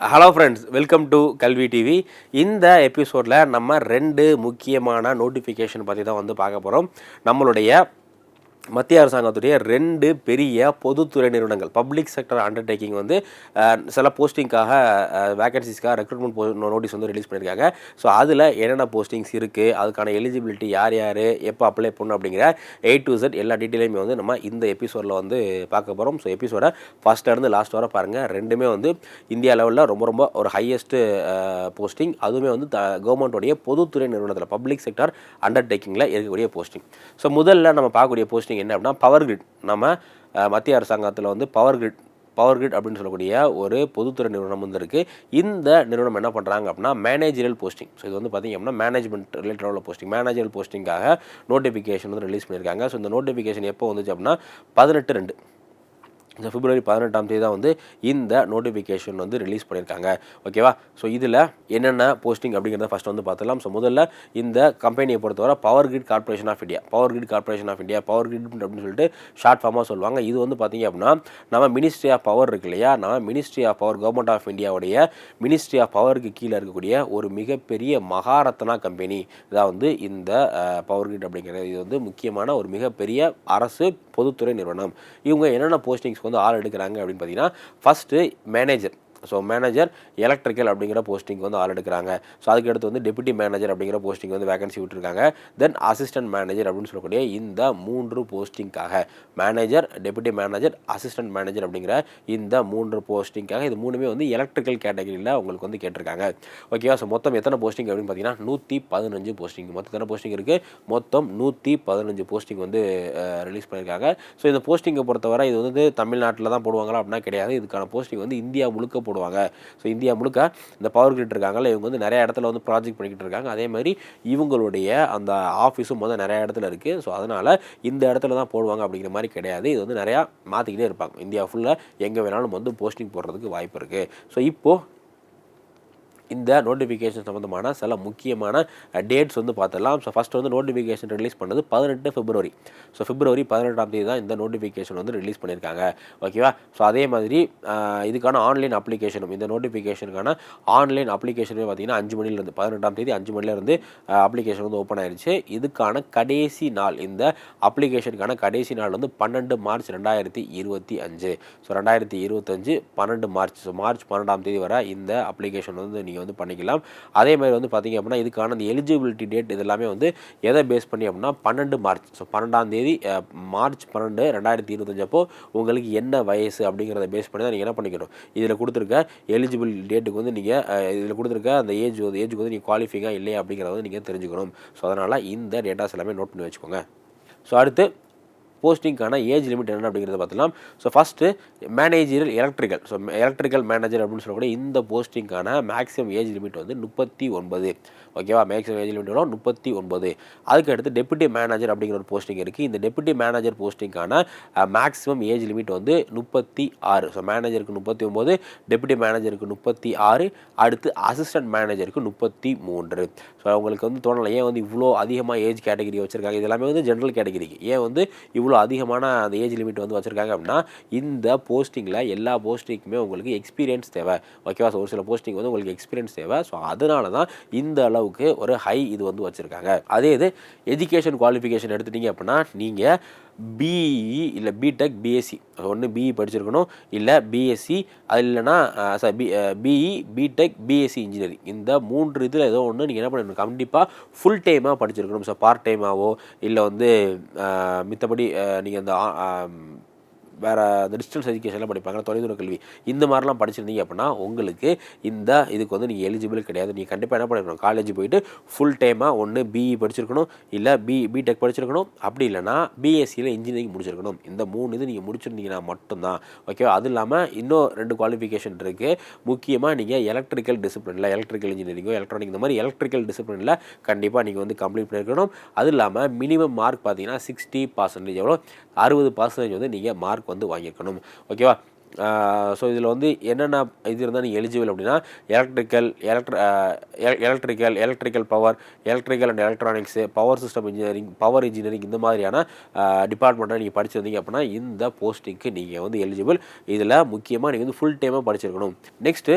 Hello friends welcome to Kalvi TV இந்த எபிசோடில் நம்ம ரெண்டு முக்கியமான நோட்டிஃபிகேஷன் பற்றி தான் வந்து பார்க்க போகிறோம் நம்மளுடைய மத்திய அரசாங்கத்துடைய ரெண்டு பெரிய பொதுத்துறை நிறுவனங்கள் பப்ளிக் செக்டர் அண்டர்டேக்கிங் வந்து சில போஸ்டிங்காக வேகன்சிஸ்க்காக ரெக்ரூட்மெண்ட் போ நோட்டீஸ் வந்து ரிலீஸ் பண்ணியிருக்காங்க. ஸோ அதில் என்னென்ன போஸ்டிங்ஸ் இருக்குது அதுக்கான எலிஜிபிலிட்டி யார் யார் எப்போ அப்ளை பண்ணணும் அப்படிங்கிற ஏ டு Z எல்லா டீட்டெயிலுமே வந்து நம்ம இந்த எபிசோடில் வந்து பார்க்க போகிறோம் ஸோ எபிசோடை ஃபஸ்ட்லேருந்து லாஸ்ட் வர பாருங்கள் ரெண்டுமே வந்து இந்தியா லெவலில் ரொம்ப ரொம்ப ஒரு ஹையஸ்ட்டு போஸ்டிங் அதுவுமே வந்து கவர்மெண்ட்டோடைய பொதுத்துறை நிறுவனத்தில் பப்ளிக் செக்டர் அண்டர்டேக்கிங்கில் இருக்கக்கூடிய போஸ்டிங் ஸோ முதல்ல நம்ம பார்க்கக்கூடிய போஸ்டிங் என்ன அப்படின்னா பவர் கிரிட் நம்ம மத்திய அரசாங்கத்தில் வந்து பவர் கிரிட் பவர் கிரிட் அப்படின்னு சொல்லக்கூடிய ஒரு பொதுத்துறை நிறுவனம் வந்து இருக்குது இந்த நிறுவனம் என்ன பண்ணுறாங்க அப்படின்னா மேனேஜரியல் போஸ்டிங் ஸோ இது வந்து பார்த்திங்க அப்படின்னா மேனேஜ்மெண்ட் ரிலேட்டட் உள்ள போஸ்டிங் மேனேஜரியல் போஸ்டிங்காக நோட்டிஃபிகேஷன் வந்து ரிலீஸ் பண்ணியிருக்காங்க. ஸோ இந்த நோட்டிஃபிகேஷன் எப்போ வந்துச்சு அப்படின்னா பதினெட்டு ரெண்டு. இந்த பிப்ரவரி பதினெட்டாம் தேதி தான் வந்து இந்த நோட்டிஃபிகேஷன் வந்து ரிலீஸ் பண்ணியிருக்காங்க. ஓகேவா ஸோ இதில் என்னென்ன போஸ்டிங் அப்படிங்கிறத ஃபஸ்ட் வந்து பார்த்துலாம் ஸோ முதல்ல இந்த கம்பெனியை பொறுத்தவரை power grid corporation of India power grid corporation of India power grid அப்படின்னு சொல்லிட்டு ஷார்ட் ஃபார்மாக சொல்லுவாங்க. இது வந்து பார்த்தீங்க அப்படின்னா நம்ம மினிஸ்ட்ரி ஆஃப் பவர் இருக்கு இல்லையா? நம்ம ministry of power government of இந்தியாவுடைய மினிஸ்ட்ரி ஆஃப் பவருக்கு கீழே இருக்கக்கூடிய ஒரு மிகப்பெரிய மகாரத்னா கம்பெனி இதான் வந்து இந்த பவர் கிரிட் அப்படிங்கிறது. இது வந்து முக்கியமான ஒரு மிகப்பெரிய அரசு பொதுத்துறை நிறுவனம். இவங்க என்னென்ன போஸ்டிங்ஸ் வந்து ஆள் எடுக்கிறாங்க அப்படின்னு பார்த்தீங்கன்னா first manager so manager electrical அப்படிங்கிற போஸ்டிங் வந்து ஆள் எடுக்கிறாங்க. ஸோ அதுக்கு அடுத்து வந்து டெபுட்டி மேனேஜர் அப்படிங்கிற போஸ்டிங் வந்து வேகன்சி விட்டுருக்காங்க. தென் அசிஸ்டன்ட் மேனேஜர் அப்படின்னு சொல்லக்கூடிய இந்த மூன்று போஸ்டிங்காக manager deputy manager assistant manager அப்படிங்கிற இந்த மூன்று போஸ்டிங்காக இது மூணுமே வந்து எலக்ட்ரிக்கல் கேட்டகரியில் உங்களுக்கு வந்து கேட்டிருக்காங்க. ஓகேவா ஸோ மொத்தம் எத்தனை போஸ்டிங் அப்படின்னு பார்த்தீங்கன்னா நூற்றி பதினஞ்சு போஸ்டிங் மொத்தம் எத்தனை போஸ்டிங் இருக்குது மொத்தம் நூற்றி பதினஞ்சு போஸ்டிங் வந்து ரிலீஸ் பண்ணியிருக்காங்க. ஸோ இந்த போஸ்டிங்கை பொறுத்தவரை இது வந்து தமிழ்நாட்டில் தான் போடுவாங்களா அப்படின்னா கிடையாது. இதுக்கான போஸ்டிங் வந்து இந்தியா முழுக்க போடுவாங்க. ஸோ இந்தியா முழுக்க இந்த பவர் கிரிட் இருக்காங்கல்ல இவங்க வந்து நிறைய இடத்துல வந்து ப்ராஜெக்ட் பண்ணிக்கிட்டு இருக்காங்க. அதே மாதிரி இவங்களுடைய அந்த ஆஃபீஸும் வந்து நிறைய இடத்துல இருக்குது ஸோ அதனால் இந்த இடத்துல தான் போடுவாங்க அப்படிங்கிற மாதிரி கிடையாது. இது வந்து நிறையா மாற்றிக்கிட்டே இருப்பாங்க. இந்தியா ஃபுல்லாக எங்கே வேணாலும் வந்து போஸ்டிங் போடுறதுக்கு வாய்ப்பு இருக்குது ஸோ இப்போது இந்த நோட்டிஃபிகேஷன் சம்மந்தமான சில முக்கியமான டேட்ஸ் வந்து பார்த்துடலாம். ஸோ ஃபஸ்ட் வந்து நோட்டிஃபிகேஷன் ரிலீஸ் பண்ணது பதினெட்டு பிப்ரவரி ஸோ பிப்ரவரி பதினெட்டாம் தேதி தான் இந்த நோட்டிஃபிகேஷன் வந்து ரிலீஸ் பண்ணியிருக்காங்க. ஓகேவா ஸோ அதே மாதிரி இதுக்கான ஆன்லைன் அப்ளிகேஷனும் இந்த நோட்டிஃபிகேஷனுக்கான ஆன்லைன் அப்ளிகேஷனுமே பார்த்தீங்கன்னா அஞ்சு மணிலேருந்து பதினெட்டாம் தேதி அஞ்சு மணிலேருந்து அப்ளிகேஷன் வந்து ஓப்பன் ஆயிருச்சு. இதுக்கான கடைசி நாள் இந்த அப்ளிகேஷனுக்கான கடைசி நாள் வந்து பன்னெண்டு மார்ச் ரெண்டாயிரத்தி இருபத்தி அஞ்சு. ஸோ ரெண்டாயிரத்தி இருபத்தஞ்சு பன்னெண்டு மார்ச். ஸோ மார்ச் பன்னெண்டாம் தேதி வரை இந்த அப்ளிகேஷன் வந்து நீங்கள் வந்து பண்ணிக்கலாம். அதே மாதிரி வந்து பார்த்தீங்க அப்படின்னா இதுக்கான அந்த எலிஜிபிலிட்டி டேட் இது எல்லாமே வந்து எதை பேஸ் பண்ணி அப்படின்னா பன்னெண்டு மார்ச். ஸோ பன்னெண்டாம் தேதி மார்ச் பன்னெண்டு ரெண்டாயிரத்தி இருபத்தஞ்சப்போ உங்களுக்கு என்ன வயசு அப்படிங்கிறத பேஸ் பண்ணி தான் நீங்கள் என்ன பண்ணிக்கணும். இதில் கொடுத்துருக்க எலிஜிபிள் டேட்டுக்கு வந்து நீங்கள் இதில் கொடுத்துருக்க அந்த ஏஜ் வந்து ஏஜுக்கு வந்து நீங்கள் குவாலிஃபிங்காக இல்லையா அப்படிங்கிறத வந்து நீங்கள் தெரிஞ்சுக்கணும். ஸோ அதனால் இந்த டேட்டாஸ் எல்லாமே நோட் பண்ணி வச்சுக்கோங்க. ஸோ அடுத்து போஸ்டிங்கான ஏஜ் லிமிட் என்ன அப்படிங்கிறத பார்த்துலாம் so first managerial electrical so electrical manager அப்படின்னு சொல்லக்கூடிய இந்த போஸ்டிங்கான மேக்ஸிமம் ஏஜ் லிமிட் வந்து முப்பத்தி ஒன்பது. ஓகேவா மேக்ஸிமம் ஏஜ் லிமிட் எவ்வளோ? முப்பத்தி ஒன்பது. அதுக்கு அடுத்து டெபுட்டி மேனேஜர் அப்படிங்கிற ஒரு போஸ்டிங் இருக்குது இந்த டெப்புட்டி மேனேஜர் போஸ்டிங்கான மேக்ஸிமம் ஏஜ் லிமிட் வந்து முப்பத்தி ஆறு. ஸோ மேனேஜருக்கு முப்பத்தி ஒம்பது டெப்புட்டி மேனேஜருக்கு முப்பத்தி ஆறு அடுத்து அசிஸ்டன்ட் மேனேஜருக்கு முப்பத்தி மூன்று. ஸோ அவங்களுக்கு வந்து தோணலை ஏன் வந்து இவ்வளோ அதிகமாக ஏஜ் கேட்டகரி வச்சுருக்காங்க? இது எல்லாமே வந்து ஜென்ரல் கேட்டகரிக்கு ஏன் வந்து இவ்வளோ இவ்வளோ அதிகமான அந்த ஏஜ் லிமிட் வந்து வச்சுருக்காங்க அப்படின்னா இந்த போஸ்டிங்கில் எல்லா போஸ்டிங்குமே உங்களுக்கு எக்ஸ்பீரியன்ஸ் தேவை. ஓகேவா? ஒரு சில போஸ்டிங் வந்து உங்களுக்கு எக்ஸ்பீரியன்ஸ் தேவை. ஸோ அதனால தான் இந்த அளவுக்கு ஒரு ஹை இது வந்து வச்சுருக்காங்க. அதே இது எஜுகேஷன் குவாலிஃபிகேஷன் எடுத்துட்டீங்க அப்படின்னா நீங்கள் பிஇ இல்லை பிடெக் பிஎஸ்சி ஒன்று பிஇ படிச்சிருக்கணும். இல்லை பிஎஸ்சி அது இல்லைன்னா sorry B BE BTech BSc engineering இந்த மூன்று இதில் ஏதோ ஒன்று நீங்கள் என்ன பண்ணணும்? கண்டிப்பாக ஃபுல் டைமாக படிச்சிருக்கணும். ஸோ பார்ட் டைமாவோ இல்லை வந்து மித்தபடி நீங்கள் அந்த வேறு இந்த டிஸ்டன்ஸ் எஜுகேஷன்லாம் படிப்பாங்க தொலைதூர கல்வி. இந்த மாதிரிலாம் படிச்சிருந்தீங்க அப்படின்னா உங்களுக்கு இந்த இதுக்கு வந்து நீங்கள் எலிஜிபிள் கிடையாது. நீங்கள் கண்டிப்பாக என்ன பண்ணிருக்கணும்? காலேஜ் போயிட்டு ஃபுல் டைமாக ஒன்று பிஇ படிச்சிருக்கணும். இல்லை பி பிடெக் படிச்சிருக்கணும். அப்படி இல்லைனா பிஎஸ்சியில் இன்ஜினியரிங் முடிச்சிருக்கணும். இந்த மூணு இது நீங்கள் முடிச்சிருந்தீங்கன்னா மட்டும்தான். ஓகேவா அது இல்லாமல் இன்னும் ரெண்டு குவாலிஃபிகேஷன் இருக்குது முக்கியமாக நீங்கள் எலக்ட்ரிக்கல் டிசிப்ளினில் எலக்ட்ரிக்கல் இன்ஜினியரிங்கோ எலக்ட்ரானிக் இந்த மாதிரி எலக்ட்ரிக்கல் டிசிப்ளினில் கண்டிப்பாக நீங்கள் வந்து கம்ப்ளீட் பண்ணியிருக்கணும் அது இல்லாமல் மினிமம் மார்க் பார்த்தீங்கன்னா சிக்ஸ்டி பர்சன்டேஜ் எவ்வளோ? அறுபது பர்சன்டேஜ் வந்து நீங்கள் மார்க் வந்து வாங்கியிருக்கணும் ஓகேவா ஸோ இதில் வந்து என்னென்ன இது இருந்தால் நீங்கள் எலிஜிபிள் அப்படின்னா electrical எலக்ட்ர electrical electrical power electrical and electronics power system engineering power engineering இந்த மாதிரியான டிபார்ட்மெண்ட்டை நீங்கள் படிச்சிருந்தீங்க அப்படின்னா இந்த போஸ்டிங்க்கு நீங்கள் வந்து எலிஜிபிள் இதில் முக்கியமாக நீங்கள் வந்து ஃபுல் டைமாக படிச்சிருக்கணும். நெக்ஸ்ட்டு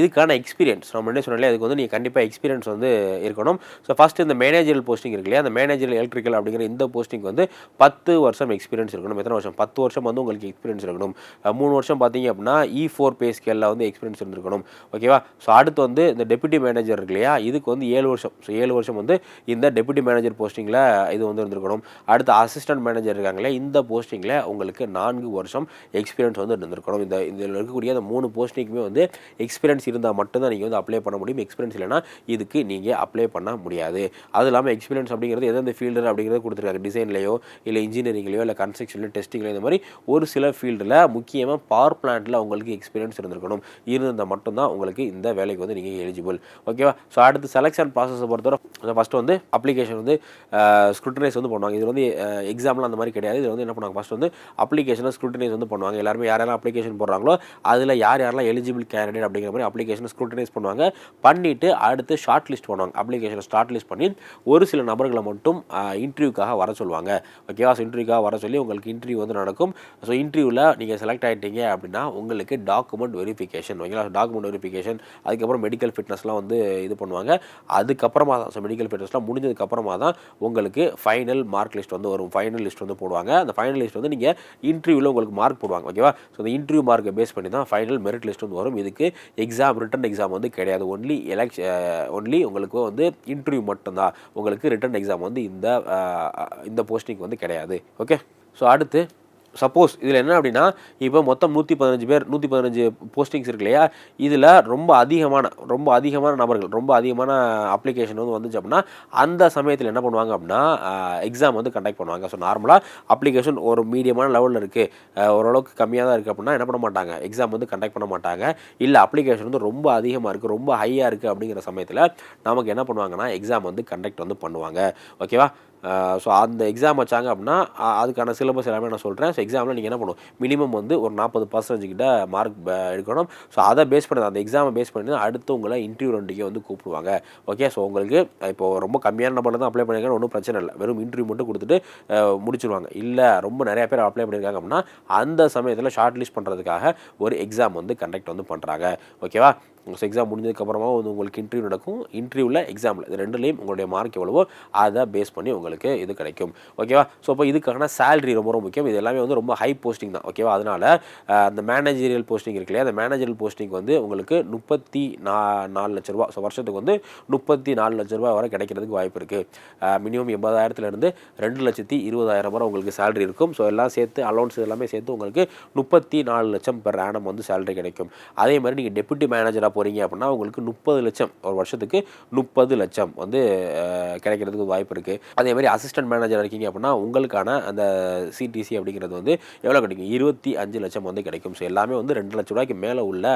இதுக்கான எக்ஸ்பீரியன்ஸ் நம்ம என்ன சொன்னாலே அதுக்கு வந்து நீங்கள் கண்டிப்பாக எக்ஸ்பீரியன்ஸ் வந்து இருக்கணும். ஸோ ஃபஸ்ட்டு இந்த மேனேஜரல் போஸ்டிங் இருக்கு இல்லையா அந்த மேனேஜரல் எலக்ட்ரிக்கல் அப்படிங்கிற இந்த போஸ்டிங் வந்து பத்து வருஷம் எக்ஸ்பீரியன்ஸ் இருக்கணும். எத்தனை வருஷம்? பத்து வருஷம் வந்து உங்களுக்கு எக்ஸ்பீரியன்ஸ் இருக்கணும். மூணு மூணு வருஷம் பார்த்தீங்க அப்படின்னா இ ஃபோர் பே ஸ்கேலில் வந்து எக்ஸ்பீரியன்ஸ் இருந்திருக்கணும். ஓகேவா ஸோ அடுத்து வந்து இந்த டெபுட்டி மேனேஜர் இருக்கு இல்லையா? இதுக்கு வந்து ஏழு வருஷம். ஸோ ஏழு வருஷம் வந்து இந்த டெபுட்டி மேனேஜர் போஸ்டிங்கில் இது வந்து இருந்திருக்கணும். அடுத்து அசிஸ்டன்ட் மேனேஜர் இருக்காங்களே இந்த போஸ்டிங்கில் உங்களுக்கு நான்கு வருஷம் எக்ஸ்பீரியன்ஸ் வந்து இருந்திருக்கணும். இந்த இதில் இருக்கக்கூடிய அந்த மூணு போஸ்டிங்குமே வந்து எக்ஸ்பீரியன்ஸ் இருந்தால் மட்டும்தான் நீங்கள் வந்து அப்ளை பண்ண முடியும். எக்ஸ்பீரியன்ஸ் இல்லைன்னா இதுக்கு நீங்கள் அப்ளை பண்ண முடியாது. அது இல்லாமல் எக்ஸ்பீரியன்ஸ் அப்படிங்கிறது எந்தெந்த ஃபீல்டு அப்படிங்கிறது கொடுத்துருக்காங்க. டிசைன்லையோ இல்லை இன்ஜினியரிங்லையோ இல்லை கன்ஸ்ட்ரக்ஷன்லையோ டெஸ்டிங்லையோ இந்த மாதிரி ஒரு சில ஃபீல்டில் முக்கியமாக பவர் பிளான்ட்டில் உங்களுக்கு எக்ஸ்பீரியன்ஸ் இருந்திருக்கணும். இருந்தால் மட்டும்தான் உங்களுக்கு இந்த வேலைக்கு வந்து நீங்கள் எலிஜிபிள் ஓகேவா ஸோ அடுத்து செலெக்ஷன் ப்ராசஸை பொறுத்தவரை ஃபஸ்ட்டு வந்து அப்ளிகேஷன் வந்து ஸ்க்ரூட்டனைஸ் வந்து பண்ணுவாங்க. இது வந்து எக்ஸாம்லாம் அந்த மாதிரி கிடையாது. இது வந்து என்ன பண்ணுவாங்க? ஃபஸ்ட் வந்து அப்ளிகேஷனை ஸ்க்ரூட்டனைஸ் வந்து பண்ணுவாங்க. எல்லாருமே யாரெல்லாம் அப்ளிகேஷன் போடுறாங்களோ அதில் யார் யாரெல்லாம் எலிஜிபிள் கேண்டிடேட் அப்படிங்கிற மாதிரி அப்ளிகேஷனை ஸ்க்ரூட்டனைஸ் பண்ணுவாங்க. பண்ணிவிட்டு அடுத்து ஷார்ட் லிஸ்ட் பண்ணுவாங்க. அப்ளிகேஷனை ஸ்டார்ட் லிஸ்ட் பண்ணி ஒரு சில நபர்களை மட்டும் இன்டர்வியூக்காக வர சொல்லுவாங்க. ஓகேவா ஸோ இன்டர்வியூக்காக வர சொல்லி உங்களுக்கு இன்டர்வியூ வந்து நடக்கும். ஸோ இன்டர்வியூவில் நீங்கள் செலக்ட் ஆகிட்டீங்க அப்படின்னா உங்களுக்கு டாக்குமெண்ட் வெரிஃபிகேஷன் ஓகேங்களா டாக்குமெண்ட் வெரிஃபிகேஷன் அதுக்கப்புறம் மெடிக்கல் ஃபிட்னஸ்லாம் வந்து இது பண்ணுவாங்க. அதுக்கப்புறமா தான் ஸோ மெடிக்கல் ஃபிட்னஸ்லாம் முடிஞ்சதுக்கப்புறமா தான் உங்களுக்கு ஃபைனல் மார்க் லிஸ்ட் வந்து வரும். ஃபைனல் லிஸ்ட் வந்து போடுவாங்க. அந்த ஃபைனல் லிஸ்ட் வந்து நீங்கள் இன்டர்வியூவில் உங்களுக்கு மார்க் போடுவாங்க ஓகேவா ஸோ இந்த இன்டர்வியூ மார்க்கை பேஸ் பண்ணி தான் ஃபைனல் மெரிட் லிஸ்ட் வந்து வரும். இதுக்கு எக்ஸாம் ரிட்டன் எக்ஸாம் வந்து கிடையாது. ஒன்லி எலெக்ஷன் ஒன்லி உங்களுக்கு வந்து இன்டர்வியூ மட்டும்தான் உங்களுக்கு ரிட்டன் எக்ஸாம் வந்து இந்த இந்த போஸ்டிங் வந்து கிடையாது ஓகே ஸோ அடுத்து சப்போஸ் இதில் என்ன அப்படின்னா இப்போ மொத்தம் நூற்றி பதினஞ்சு பேர் நூற்றி பதினஞ்சு போஸ்டிங்ஸ் இருக்கு இல்லையா? இதில் ரொம்ப அதிகமான ரொம்ப அதிகமான நபர்கள் ரொம்ப அதிகமான அப்ளிகேஷன் வந்து வந்துச்சு அப்படின்னா அந்த சமயத்தில் என்ன பண்ணுவாங்க அப்படின்னா எக்ஸாம் வந்து கண்டக்ட் பண்ணுவாங்க. ஸோ நார்மலாக அப்ளிகேஷன் ஒரு மீடியமான லெவலில் இருக்குது ஓரளவுக்கு கம்மியாக தான் இருக்குது அப்படின்னா என்ன பண்ண மாட்டாங்க? எக்ஸாம் வந்து கண்டக்ட் பண்ண மாட்டாங்க. இல்லை அப்ளிகேஷன் வந்து ரொம்ப அதிகமாக இருக்குது ரொம்ப ஹையாக இருக்குது அப்படிங்கிற சமயத்தில் நமக்கு என்ன பண்ணுவாங்கன்னா எக்ஸாம் வந்து கண்டக்ட் வந்து பண்ணுவாங்க. ஓகேவா ஸோ அந்த எக்ஸாம் வச்சாங்க அப்படின்னா அதுக்கான சிலபஸ் எல்லாமே நான் சொல்கிறேன் ஸோ எக்ஸாமில் நீங்கள் என்ன பண்ணுவோம் மினிமம் வந்து ஒரு நாற்பது பர்சன்டேஜ் கிட்ட மார்க் எடுக்கணும். ஸோ அதை பேஸ் பண்ணி அந்த எக்ஸாமை பேஸ் பண்ணி தான் அடுத்து உங்களை இன்டர்வியூ ரெண்டுக்கே வந்து கூப்பிடுவாங்க. ஓகே ஸோ உங்களுக்கு இப்போ ரொம்ப கம்மியான நம்பரில் தான் அப்ளை பண்ணியிருக்காங்க. ஒன்றும் பிரச்சனை இல்லை. வெறும் இன்டர்வியூ மட்டும் கொடுத்துட்டு முடிச்சிருவாங்க. இல்லை ரொம்ப நிறைய பேர் அப்ளை பண்ணியிருக்காங்க அப்படின்னா அந்த சமயத்தில் ஷார்ட் லிஸ்ட் பண்ணுறதுக்காக ஒரு எக்ஸாம் வந்து கண்டக்ட் வந்து பண்ணுறாங்க ஓகேவா ஸோ எக்ஸாம் முடிஞ்சதுக்கப்புறமா வந்து உங்களுக்கு இன்டர்வியூ நடக்கும். இன்டர்வியூவில் எக்ஸாமில் இது ரெண்டுலேயும் உங்களுடைய மார்க் எவ்வளவோ அதை பேஸ் பண்ணி உங்களுக்கு இது கிடைக்கும். ஓகேவா ஸோ இப்போ இதுக்கான சேலரி ரொம்ப ரொம்ப முக்கியம். இது எல்லாமே வந்து ரொம்ப ஹை போஸ்டிங் தான். ஓகேவா அதனால் அந்த மேனேஜரியல் போஸ்டிங் இருக்கு இல்லையா? அந்த மேனேஜரியல் போஸ்டிங் வந்து உங்களுக்கு முப்பத்தி நா நாலு லட்ச ரூபா. ஸோ வருஷத்துக்கு வந்து முப்பத்தி நாலு லட்ச ரூபா வரை கிடைக்கிறதுக்கு வாய்ப்பு இருக்குது மினிமம் எண்பதாயிரத்துலேருந்து ரெண்டு லட்சத்தி இருபதாயிரம் வரை உங்களுக்கு சேலரி இருக்கும். ஸோ எல்லாம் சேர்த்து அலௌன்ஸ் எல்லாமே சேர்த்து உங்களுக்கு முப்பத்தி நாலு லட்சம் பெர் ஆனம் வந்து சேலரி கிடைக்கும். அதே மாதிரி நீங்கள் டெப்யூட்டி மேனேஜராக போகிறீங்க அப்படின்னா உங்களுக்கு முப்பது லட்சம் ஒரு வருஷத்துக்கு முப்பது லட்சம் வந்து கிடைக்கிறதுக்கு வாய்ப்பு இருக்குது அதே மாதிரி அசிஸ்டன்ட் மேனேஜர் இருக்கீங்க அப்படின்னா உங்களுக்கான அந்த சிடிசி அப்படிங்கிறது வந்து எவ்வளோ கிடைக்கும்? இருபத்தி அஞ்சு லட்சம் வந்து கிடைக்கும். ஸோ எல்லாமே வந்து ரெண்டு லட்ச ரூபாய்க்கு மேலே உள்ள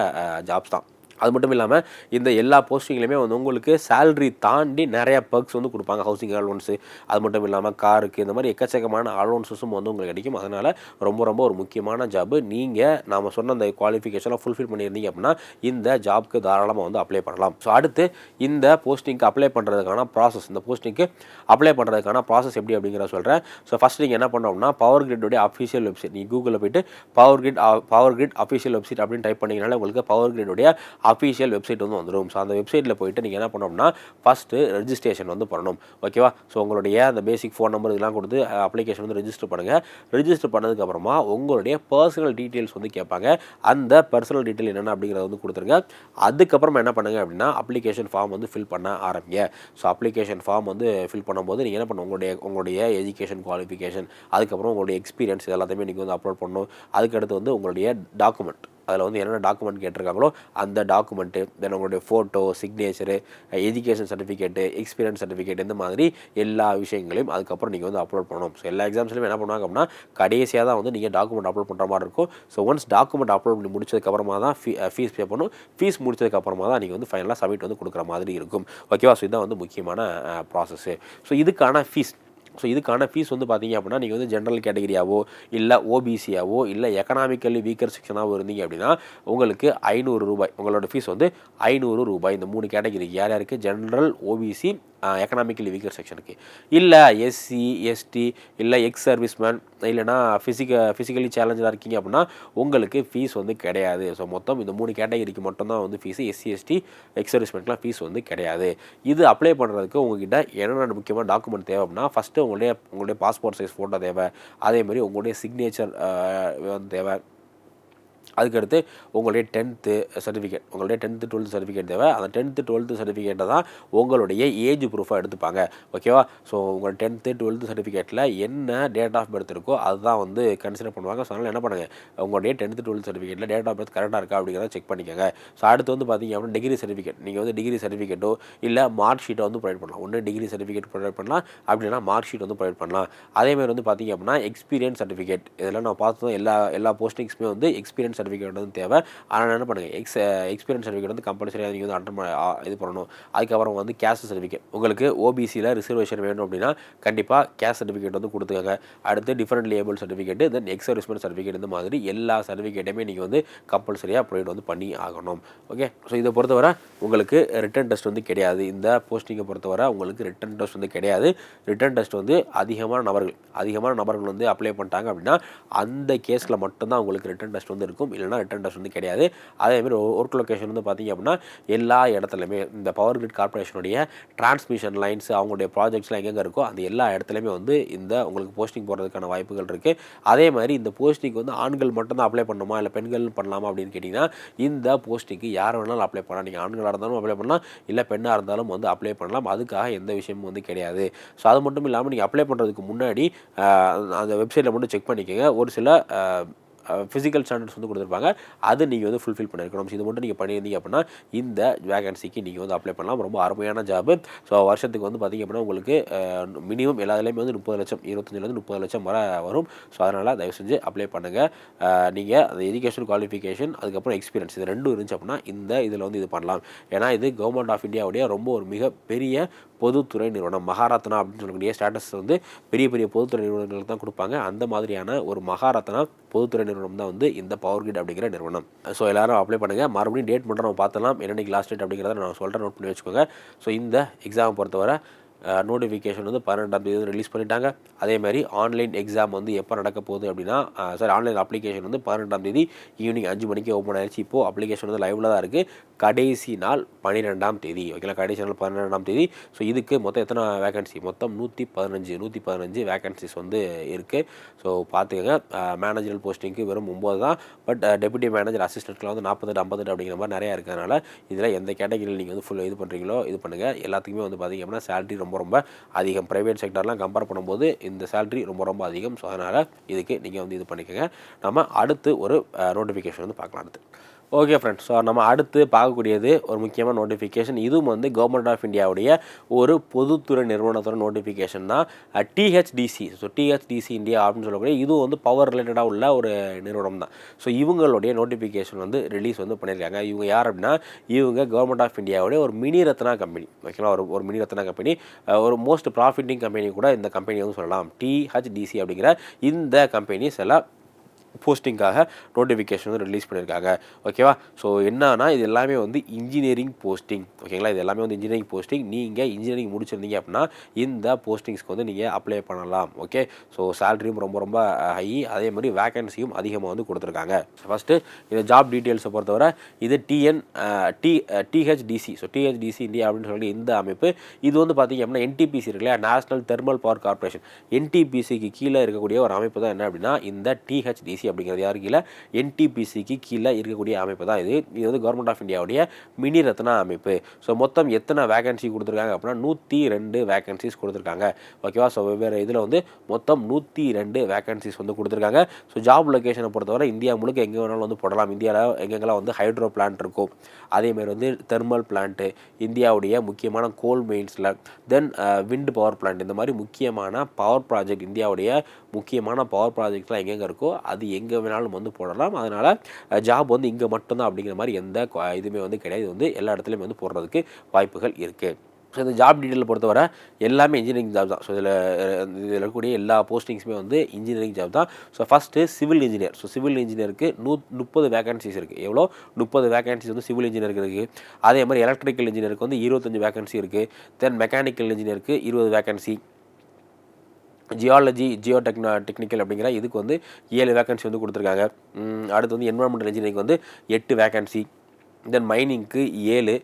ஜாப்ஸ் தான். அது மட்டும் இல்லாமல் இந்த எல்லா போஸ்டிங்லையுமே வந்து உங்களுக்கு சேல்ரி தாண்டி நிறையா பர்க்ஸ் வந்து கொடுப்பாங்க. ஹவுசிங் அலோன்ஸு அது மட்டும் இல்லாமல் காருக்கு இந்த மாதிரி எக்கச்சக்கமான அலோன்ஸஸும் வந்து உங்களுக்கு கிடைக்கும். அதனால் ரொம்ப ரொம்ப ஒரு முக்கியமான ஜாப்பு நீங்கள் நாம் சொன்ன அந்த குவாலிஃபிகேஷனை ஃபுல்ஃபில் பண்ணியிருந்தீங்க அப்படின்னா இந்த ஜாப்க்கு தாராளமாக வந்து அப்ளை பண்ணலாம். ஸோ அடுத்து இந்த போஸ்டிங்க்கு அப்ளை பண்ணுறதுக்கான ப்ராசஸ் இந்த போஸ்டிங்க்கு அப்ளை பண்ணுறதுக்கான ப்ராசஸ் எப்படி அப்படிங்கிற சொல்கிறேன் ஸோ ஃபஸ்ட் நீங்கள் என்ன பண்ணோம்னா பவர் கிரிட்டோடைய அஃபிஷியல் வெப்சைட் நீங்கள் கூகுளில் போயிட்டு power grid power grid official website அப்படின்னு டைப் பண்ணிங்கனால உங்களுக்கு பவர் கிரிட்டோடைய அஃபீஷியல் வெப்சைட் வந்து வந்துடும் ஸோ அந்த வெப்சைட்டில் போயிட்டு நீங்கள் என்ன பண்ணோம்னா ஃபஸ்ட்டு ரெஜிஸ்ட்ரேஷன் வந்து பண்ணணும். ஓகேவா ஸோ உங்களுடைய அந்த பேசிக் ஃபோன் நம்பர் இதெல்லாம் கொடுத்து அப்ளிகேஷன் வந்து ரெஜிஸ்டர் பண்ணுங்கள் ரெஜிஸ்டர் பண்ணதுக்கப்புறமா உங்களுடைய பர்சனல் டீட்டெயில்ஸ் வந்து கேட்பாங்க. அந்த பர்சனல் டீட்டெயில் என்னென்ன அப்படிங்கிறத வந்து கொடுத்துருங்க. அதுக்கப்புறமா என்ன பண்ணுங்க அப்படின்னா அப்ளிகேஷன் ஃபார்ம் வந்து ஃபில் பண்ண ஆரம்பிங்க. ஸோ அப்ளிகேஷன் ஃபார்ம் வந்து ஃபில் பண்ணும்போது நீங்கள் என்ன பண்ணணும்? உங்களுடைய உங்களுடைய எஜுகேஷன் குவாலிஃபிகேஷன் அதுக்கப்புறம் உங்களுடைய எக்ஸ்பீரியன்ஸ் இது எல்லாத்தையுமே நீங்கள் வந்து அப்லோட் பண்ணணும். அதுக்கடுத்து வந்து உங்களுடைய டாக்குமெண்ட் அதில் வந்து என்னென்ன டாக்குமெண்ட் கேட்டிருக்காங்களோ அந்த டாக்குமெண்ட்டு தென் உங்களுடைய photo signature education certificate experience certificate இந்த மாதிரி எல்லா விஷயங்களையும் அதுக்கப்புறம் நீங்கள் வந்து அப்லோட் பண்ணணும். ஸோ எல்லா எக்ஸாம்ஸ்லையும் என்ன பண்ணுவாங்க அப்படின்னா கடைசியாக தான் வந்து நீங்கள் டாக்குமெண்ட் அப்லோட் பண்ணுற மாதிரி இருக்கும். ஸோ ஒன்ஸ் டாக்குமெண்ட் அப்லோட் பண்ணி முடிச்சதுக்கப்புறமா தான் ஃபீ ஃபீஸ் பே பண்ணணும். ஃபீஸ் முடிச்சதுக்கப்புறமா தான் நீங்கள் வந்து ஃபைனலாக சப்மிட் வந்து கொடுக்குற மாதிரி இருக்கும். ஓகேவா ஸோ இதுதான் வந்து முக்கியமான ப்ராசஸ்ஸு ஸோ இதுக்கான ஃபீஸ் ஸோ இதுக்கான ஃபீஸ் வந்து பார்த்தீங்க அப்படின்னா நீங்கள் வந்து ஜென்ரல் கேட்டகரியாவோ இல்லை ஓபிசியாவோ இல்லை எக்கனாமிக்கலி வீக்கர் செக்ஷனாகவோ இருந்தீங்க அப்படின்னா உங்களுக்கு ஐநூறு ரூபாய் உங்களோட ஃபீஸ் வந்து ஐநூறு ரூபாய். இந்த மூணு கேட்டகரி யார் யாருக்கு? ஜென்ரல் ஓபிசி எக்கனாமிக்கலி வீக்கர் செக்ஷனுக்கு இல்லை எஸ்சி எஸ்டி இல்லை எக்ஸ் சர்வீஸ்மேன் இல்லைனா ஃபிசிக்க ஃபிசிக்கலி சேலஞ்சாக இருக்கீங்க அப்படின்னா உங்களுக்கு ஃபீஸ் வந்து கிடையாது. ஸோ மொத்தம் இந்த மூணு கேட்டகரிக்கு மட்டும்தான் வந்து ஃபீஸ் எஸ்சி எஸ்டி எக்ஸ் சர்வீஸ்மேன்ட்லாம் ஃபீஸ் வந்து கிடையாது. இது அப்ளை பண்ணுறதுக்கு உங்ககிட்ட என்னென்ன முக்கியமான டாக்குமெண்ட் தேவை அப்படின்னா ஃபஸ்ட்டு உங்களுடைய உங்களுடைய பாஸ்போர்ட் சைஸ் ஃபோட்டோ தேவை. அதேமாதிரி உங்களுடைய சிக்னேச்சர் வந்து தேவை. அதுக்கடுத்து உங்களுடைய டென்த்து சர்டிஃபிகேட் உங்களுடைய டென்த்து டுவெல்த்து சர்டிஃபிகேட் தேவை. அந்த டென்த்து டுவெல்த்து சர்டிஃபிகேட்டை தான் உங்களுடைய ஏஜ் ப்ரூஃபாக எடுத்துப்பாங்க. ஓகேவா ஸோ உங்கள் டென்த்து டுவெல்த்து சர்டிஃபிகேட்டில் என்ன டேட் ஆஃப் பர்த் இருக்கோ அதுதான் வந்து கன்சிடர் பண்ணுவாங்க. ஸோ அதனால் என்ன பண்ணுங்கள் உங்களுடைய டென்த்து டுவெல்த் சர்டிஃபிகேட்டில் டேட் ஆஃப் பர்த் கரெக்டாக இருக்கா அப்படிங்கிறத செக் பண்ணிக்கோங்க. ஸோ அடுத்து வந்து பார்த்தீங்க அப்படின்னா டிகிரி சர்டிஃபிகேட் நீங்கள் வந்து டிகிரி சர்டிஃபிகேட்டோ இல்லை மார்க் ஷீட்டோ வந்து ப்ரொவைட் பண்ணலாம். ஒன்று டிகிரி சர்டிஃபிகேட் ப்ரொவைட் பண்ணலாம். அப்படின்னா மார்க் ஷீட் வந்து ப்ரொவைட் பண்ணலாம். அதேமாதிரி வந்து பார்த்தீங்க அப்படின்னா எக்ஸ்பீரியன்ஸ் சர்டிஃபிகேட் இதெல்லாம் நான் பார்த்தோம் எல்லா எல்லா போஸ்டிங்ஸுமே வந்து எக்ஸ்பீரியன்ஸ் சர்டிஃபிகேட் வந்து தேவை. ஆனால் என்ன பண்ணுங்கள் எக்ஸ் எக்ஸ்பீரியன்ஸ் சர்டிஃபிகேட் வந்து கம்பல்சரியாக நீங்கள் வந்து அட்டன் இது பண்ணணும். அதுக்கப்புறம் வந்து கேஸ்ட் சர்டிஃபிகேட் உங்களுக்கு ஓபிசியில் ரிசர்வேஷன் வேணும் அப்படின்னா கண்டிப்பாக கேஸ்ட் சர்டிஃபிகேட் வந்து கொடுத்துக்கோங்க. அடுத்து different label certificate then ex servicemen certificate இந்த மாதிரி எல்லா சர்டிஃபிகேட்டுமே நீங்கள் வந்து கம்பல்சரியாக ப்ரொவைட் வந்து பண்ணி ஆகணும். ஓகே ஸோ இதை பொறுத்தவரை உங்களுக்கு ரிட்டன் டெஸ்ட் வந்து கிடையாது. இந்த போஸ்டிங்கை பொறுத்தவரை உங்களுக்கு ரிட்டன் டெஸ்ட் வந்து கிடையாது. ரிட்டன் டெஸ்ட் வந்து அதிகமான நபர்கள் அதிகமான நபர்கள் வந்து அப்ளை பண்ணிட்டாங்க அப்படின்னா அந்த கேஸில் மட்டும்தான் உங்களுக்கு ரிட்டன் டெஸ்ட் வந்து இருக்கும். இல்லைனா ரிட்டர்ன் டெஸ்ட் வந்து கிடையாது. அதேமாதிரி ஒர்க் லொக்கேஷன் வந்து பார்த்திங்க அப்படின்னா எல்லா இடத்துலையுமே இந்த பவர் கிரிட் கார்பரேஷனுடைய டிரான்ஸ்மிஷன் லைன்ஸ் அவங்களுடைய ப்ராஜெக்ட்ஸ்லாம் எங்கெங்கே இருக்கோ அந்த எல்லா இடத்துலையுமே வந்து இந்த உங்களுக்கு போஸ்டிங் போகிறதுக்கான வாய்ப்புகள் இருக்குது அதே மாதிரி இந்த போஸ்டிங்க்கு வந்து ஆண்கள் மட்டும்தான் அப்ளை பண்ணணுமா இல்லை பெண்கள் பண்ணலாமா அப்படின்னு கேட்டிங்கன்னா இந்த போஸ்டிங்க்கு யார் வேணாலும் அப்ளை பண்ணலாம். நீங்கள் ஆண்களாக இருந்தாலும் அப்ளை பண்ணலாம். இல்லை பெண்ணாக இருந்தாலும் வந்து அப்ளை பண்ணலாம். அதுக்காக எந்த விஷயமும் வந்து கிடையாது. ஸோ அது மட்டும் இல்லாமல் நீங்கள் அப்ளை பண்ணுறதுக்கு முன்னாடி அந்த வெப்சைட்டில் மட்டும் செக் பண்ணிக்கோங்க. ஒரு சில ஃபிசிக்கல் ஸ்டாண்டர்ட்ஸ் வந்து கொடுத்துருப்பாங்க. அது நீங்கள் வந்து ஃபுல்ஃபில் பண்ணியிருக்கணும். இது மட்டும் நீங்கள் பண்ணியிருந்தீங்க அப்படின்னா இந்த வேகன்சிக்கு நீங்கள் வந்து அப்ளை பண்ணலாம். ரொம்ப அருமையான ஜாபு ஸோ வருஷத்துக்கு வந்து பார்த்திங்க அப்படின்னா உங்களுக்கு மினிமம் எல்லாத்துலேயுமே வந்து முப்பது லட்சம் இருபத்தஞ்சிலேருந்து முப்பது லட்சம் வர வரும். ஸோ அதனால் தயவு செஞ்சு அப்ளை பண்ணுங்கள் நீங்கள் அந்த எஜுகேஷன் குவாலிஃபிகேஷன் அதுக்கப்புறம் எக்ஸ்பீரியன்ஸ் இது ரெண்டும் இருந்துச்சு அப்படின்னா இந்த இதில் வந்து இது பண்ணலாம். ஏன்னா இது கவர்மெண்ட் ஆஃப் இந்தியாவுடைய ரொம்ப ஒரு மிகப்பெரிய பொதுத்துறை நிறுவனம் மகாரத்னா அப்படின்னு சொல்லக்கூடிய ஸ்டேட்டஸ் வந்து பெரிய பெரிய பொதுத்துறை நிறுவனங்களுக்கு தான் கொடுப்பாங்க. அந்த மாதிரியான ஒரு மகாரத்னா பொதுத்துறை நிறுவனம் தான் வந்து இந்த பவர் கிரிட் அப்படிங்கிற நிறுவனம். ஸோ எல்லாரும் அப்ளை பண்ணுங்கள் மறுபடியும் டேட் மட்டும் நம்ம பார்த்தலாம் என்னைக்கு லாஸ்ட் டேட் அப்படிங்கிறத நான் சொல்கிறேன் நோட் பண்ணி வச்சுக்கோங்க. ஸோ இந்த எக்ஸாம் பொறுத்தவரை நோட்டிஃபிகேஷன் வந்து பன்னெண்டாம் தேதி வந்து ரிலீஸ் பண்ணிட்டாங்க. அதே மாதிரி ஆன்லைன் எக்ஸாம் வந்து எப்போ நடக்க போகுது அப்படின்னா சாரி ஆன்லைன் அப்ளிகேஷன் வந்து பன்னெண்டாம் தேதி ஈவினிங் அஞ்சு மணிக்கு ஓப்பன் ஆயிடுச்சு இப்போது அப்ளிகேஷன் வந்து லைவில் தான் இருக்குது கடைசி நாள் பன்னிரெண்டாம் தேதி. ஓகேங்களா கடைசி நாள் பன்னிரெண்டாம் தேதி. ஸோ இதுக்கு மொத்தம் எத்தனை வேகன்சி மொத்தம் நூற்றி பதினஞ்சு நூற்றி பதினஞ்சு வேகன்சிஸ் வந்து இருக்குது ஸோ பார்த்துக்கோங்க. மேனேஜரல் போஸ்டிங்க்கு வெறும் ஒம்பது தான். பட் டெபுட்டி மேனேஜர் அசிஸ்டண்ட்லாம் வந்து நாற்பத்தெட்டு ஐம்பத்தெட்டு அப்படிங்கிற மாதிரி நிறையா இருக்கிறதுனால இதில் எந்த கேட்டகரியில் நீங்கள் வந்து ஃபுல் இது பண்ணுறீங்களோ இது பண்ணுங்கள் எல்லாத்துக்குமே வந்து பார்த்திங்க அப்படின்னா சேலரி ரொம்ப ரொம்ப அதிகம். ப்ரைவேட் செக்டர்லாம் கம்பேர் பண்ணும்போது இந்த சேலரி ரொம்ப ரொம்ப அதிகம். ஸோ அதனால் இதுக்கு நீங்கள் வந்து இது பண்ணிக்கோங்க. நம்ம அடுத்து ஒரு நோட்டிஃபிகேஷன் வந்து பார்க்கலாம் அடுத்து. ஓகே ஃப்ரெண்ட்ஸ் ஸோ நம்ம அடுத்து பார்க்கக்கூடியது ஒரு முக்கியமான நோட்டிஃபிகேஷன் இதுவும் வந்து கவர்மெண்ட் ஆஃப் இந்தியாவுடைய ஒரு பொதுத்துறை நிறுவனத்தோட நோட்டிஃபிகேஷன் தான். டிஹெச்டிசி ஸோ டிஹெச்டிசி இந்தியா அப்படின்னு சொல்லக்கூடிய இதுவும் வந்து பவர் ரிலேட்டடாக உள்ள ஒரு நிறுவனம் தான். ஸோ இவங்களுடைய நோட்டிஃபிகேஷன் வந்து ரிலீஸ் வந்து பண்ணியிருக்காங்க. இவங்க யார் அப்படின்னா இவங்க கவர்மெண்ட் ஆஃப் இந்தியாவுடைய ஒரு மினி ரத்னா கம்பெனி ஓகேங்களா ஒரு ஒரு மினி ரத்னா கம்பெனி ஒரு மோஸ்ட் ப்ராஃபிட்டிங் கம்பெனி கூட இந்த கம்பெனி வந்து சொல்லலாம். டிஹெச்டிசி அப்படிங்கிற இந்த கம்பெனி சில போஸ்டிங்காக நோட்டிஃபிகேஷன் வந்து ரிலீஸ் பண்ணியிருக்காங்க. ஓகேவா ஸோ என்னன்னா இது எல்லாமே வந்து இன்ஜினியரிங் போஸ்டிங் ஓகேங்களா இது எல்லாமே வந்து இன்ஜினியரிங் போஸ்டிங் நீங்கள் இன்ஜினியரிங் முடிச்சிருந்தீங்க அப்படின்னா இந்த போஸ்டிங்ஸ்க்கு வந்து நீங்கள் அப்ளை பண்ணலாம். ஓகே ஸோ சேலரியும் ரொம்ப ரொம்ப ஹை அதே மாதிரி வேகன்சியும் அதிகமாக வந்து கொடுத்துருக்காங்க. ஃபஸ்ட்டு இந்த ஜாப் டீட்டெயில்ஸை பொறுத்தவரை இது TN D THDC so THDC India அப்படின்னு சொல்லி இந்த அமைப்பு. இது வந்து பார்த்திங்க அப்படின்னா என்டிபிசி இருக்கு இல்லையா? நேஷனல் தெர்மல் பவர் கார்பரேஷன் என்டிபிசிக்கு கீழே இருக்கக்கூடிய ஒரு அமைப்பு தான் என்ன அப்படின்னா இந்த டிஹெச்டிசி அப்படிங்கிறது யாரு கீழே என்டிபிசிக்கு கீழே இருக்கக்கூடிய அமைப்பு தான் இது. இது வந்து கவர்மெண்ட் ஆஃப் இந்தியாவுடைய மினி ரத்னா அமைப்பு. ஸோ மொத்தம் எத்தனை வேகன்சி கொடுத்துருக்காங்க அப்படின்னா நூற்றி ரெண்டு வேகன்சிஸ் கொடுத்துருக்காங்க. ஓகேவா ஸோ வெவ்வேறு இதில் வந்து மொத்தம் நூற்றி ரெண்டு வேகன்சிஸ் வந்து கொடுத்துருக்காங்க. ஸோ ஜாப் லொக்கேஷனை பொறுத்தவரை இந்தியா முழுக்க எங்கே வேணாலும் வந்து போடலாம். இந்தியாவில் எங்கெங்கெல்லாம் வந்து ஹைட்ரோ பிளான்ட் இருக்கும் அதேமாதிரி வந்து தெர்மல் பிளான்ட்டு இந்தியாவுடைய முக்கியமான கோல் மெயின்ஸில் தென் விண்ட் பவர் பிளான்ட் இந்த மாதிரி முக்கியமான பவர் ப்ராஜெக்ட் இந்தியாவுடைய முக்கியமான பவர் ப்ராஜெக்ட்லாம் எங்கெங்கே இருக்கோ அது எங்கே வேணாலும் வந்து போடலாம். அதனால் ஜாப் வந்து இங்கே மட்டும்தான் அப்படிங்கிற மாதிரி எந்த இதுவுமே வந்து கிடையாது. வந்து எல்லா இடத்துலையுமே வந்து போடுறதுக்கு வாய்ப்புகள் இருக்குது ஸோ இந்த ஜாப் டீட்டெயில் பொறுத்தவரை எல்லாமே இன்ஜினியரிங் ஜாப் தான். ஸோ இதில் இதில் இருக்கக்கூடிய எல்லா போஸ்டிங்ஸுமே வந்து இன்ஜினியரிங் ஜாப் தான். So first civil engineer so civil இன்ஜினியருக்கு நூ முப்பது வேகன்சிஸ் இருக்குது எவ்வளோ? முப்பது வேகன்சிஸ் வந்து சிவில் இன்ஜினியருக்கு இருக்குது அதே மாதிரி எலக்ட்ரிக்கல் இன்ஜினியருக்கு வந்து இருபத்தஞ்சு வேகன்சி இருக்குது தென் மெக்கானிக்கல் இன்ஜினியருக்கு இருபது வேகன்சி ஜியாலஜி ஜியோ டெக்னா டெக்னிக்கல் அப்படிங்கிற இதுக்கு வந்து ஏழு வேகன்சி வந்து கொடுத்துருக்காங்க. அடுத்து வந்து என்வரான்மெண்டல் இன்ஜினியரிங் வந்து எட்டு வேகன்சி தென் மைனிங்க்கு ஏழு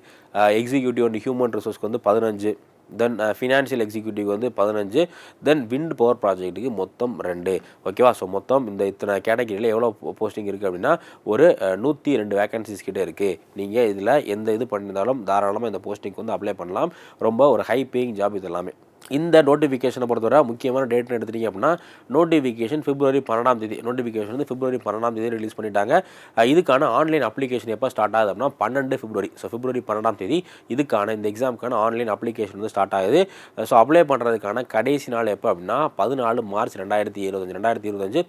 எக்ஸிக்யூட்டிவ் அண்ட் ஹியூமன் ரிசோர்ஸ்க்கு வந்து பதினஞ்சு. தென் ஃபினான்ஷியல் எக்ஸிக்யூட்டிவ் வந்து பதினஞ்சு. தென் விண்ட் பவர் ப்ராஜெக்ட்டுக்கு மொத்தம் ரெண்டு. ஓகேவா ஸோ மொத்தம் இந்த இத்தனை கேட்டகரியில் எவ்வளோ போஸ்டிங் இருக்குது அப்படின்னா ஒரு நூற்றி ரெண்டு வேகன்சிஸ் கிட்டே இருக்குது நீங்கள் இதில் எந்த இது பண்ணியிருந்தாலும் தாராளமாக இந்த போஸ்டிங்க்கு வந்து அப்ளை பண்ணலாம். ரொம்ப ஒரு ஹை பேயிங் ஜாப் இது எல்லாமே. இந்த நோட்டிஃபிகேஷனை பொறுத்தவரை முக்கியமான டேட்னு எடுத்துட்டீங்க அப்படின்னா நோட்டிஃபிகேஷன் பிப்ரவரி பன்னெண்டாம் தேதி. நோட்டிஃபிகேஷன் வந்து பிப்ரவரி பன்னெண்டாம் தேதி ரிலீஸ் பண்ணிட்டாங்க. இதுக்கான ஆன்லைன் அப்ளிகேஷன் எப்போ ஸ்டார்ட் ஆகுது அப்படின்னா பன்னெண்டு பிப்ரவரி ஸோ பிப்ரவரி பன்னெண்டாம் தேதி இதுக்கான இந்த எக்ஸாமுக்கான ஆன்லைன் அப்ளிகேஷன் வந்து ஸ்டார்ட் ஆகுது. ஸோ அப்ளை பண்ணுறதுக்கான கடைசி நாள் எப்போ அப்படின்னா பதினாலு மார்ச் ரெண்டாயிரத்தி இருபத்தஞ்சு. ரெண்டாயிரத்தி இருபத்தஞ்சு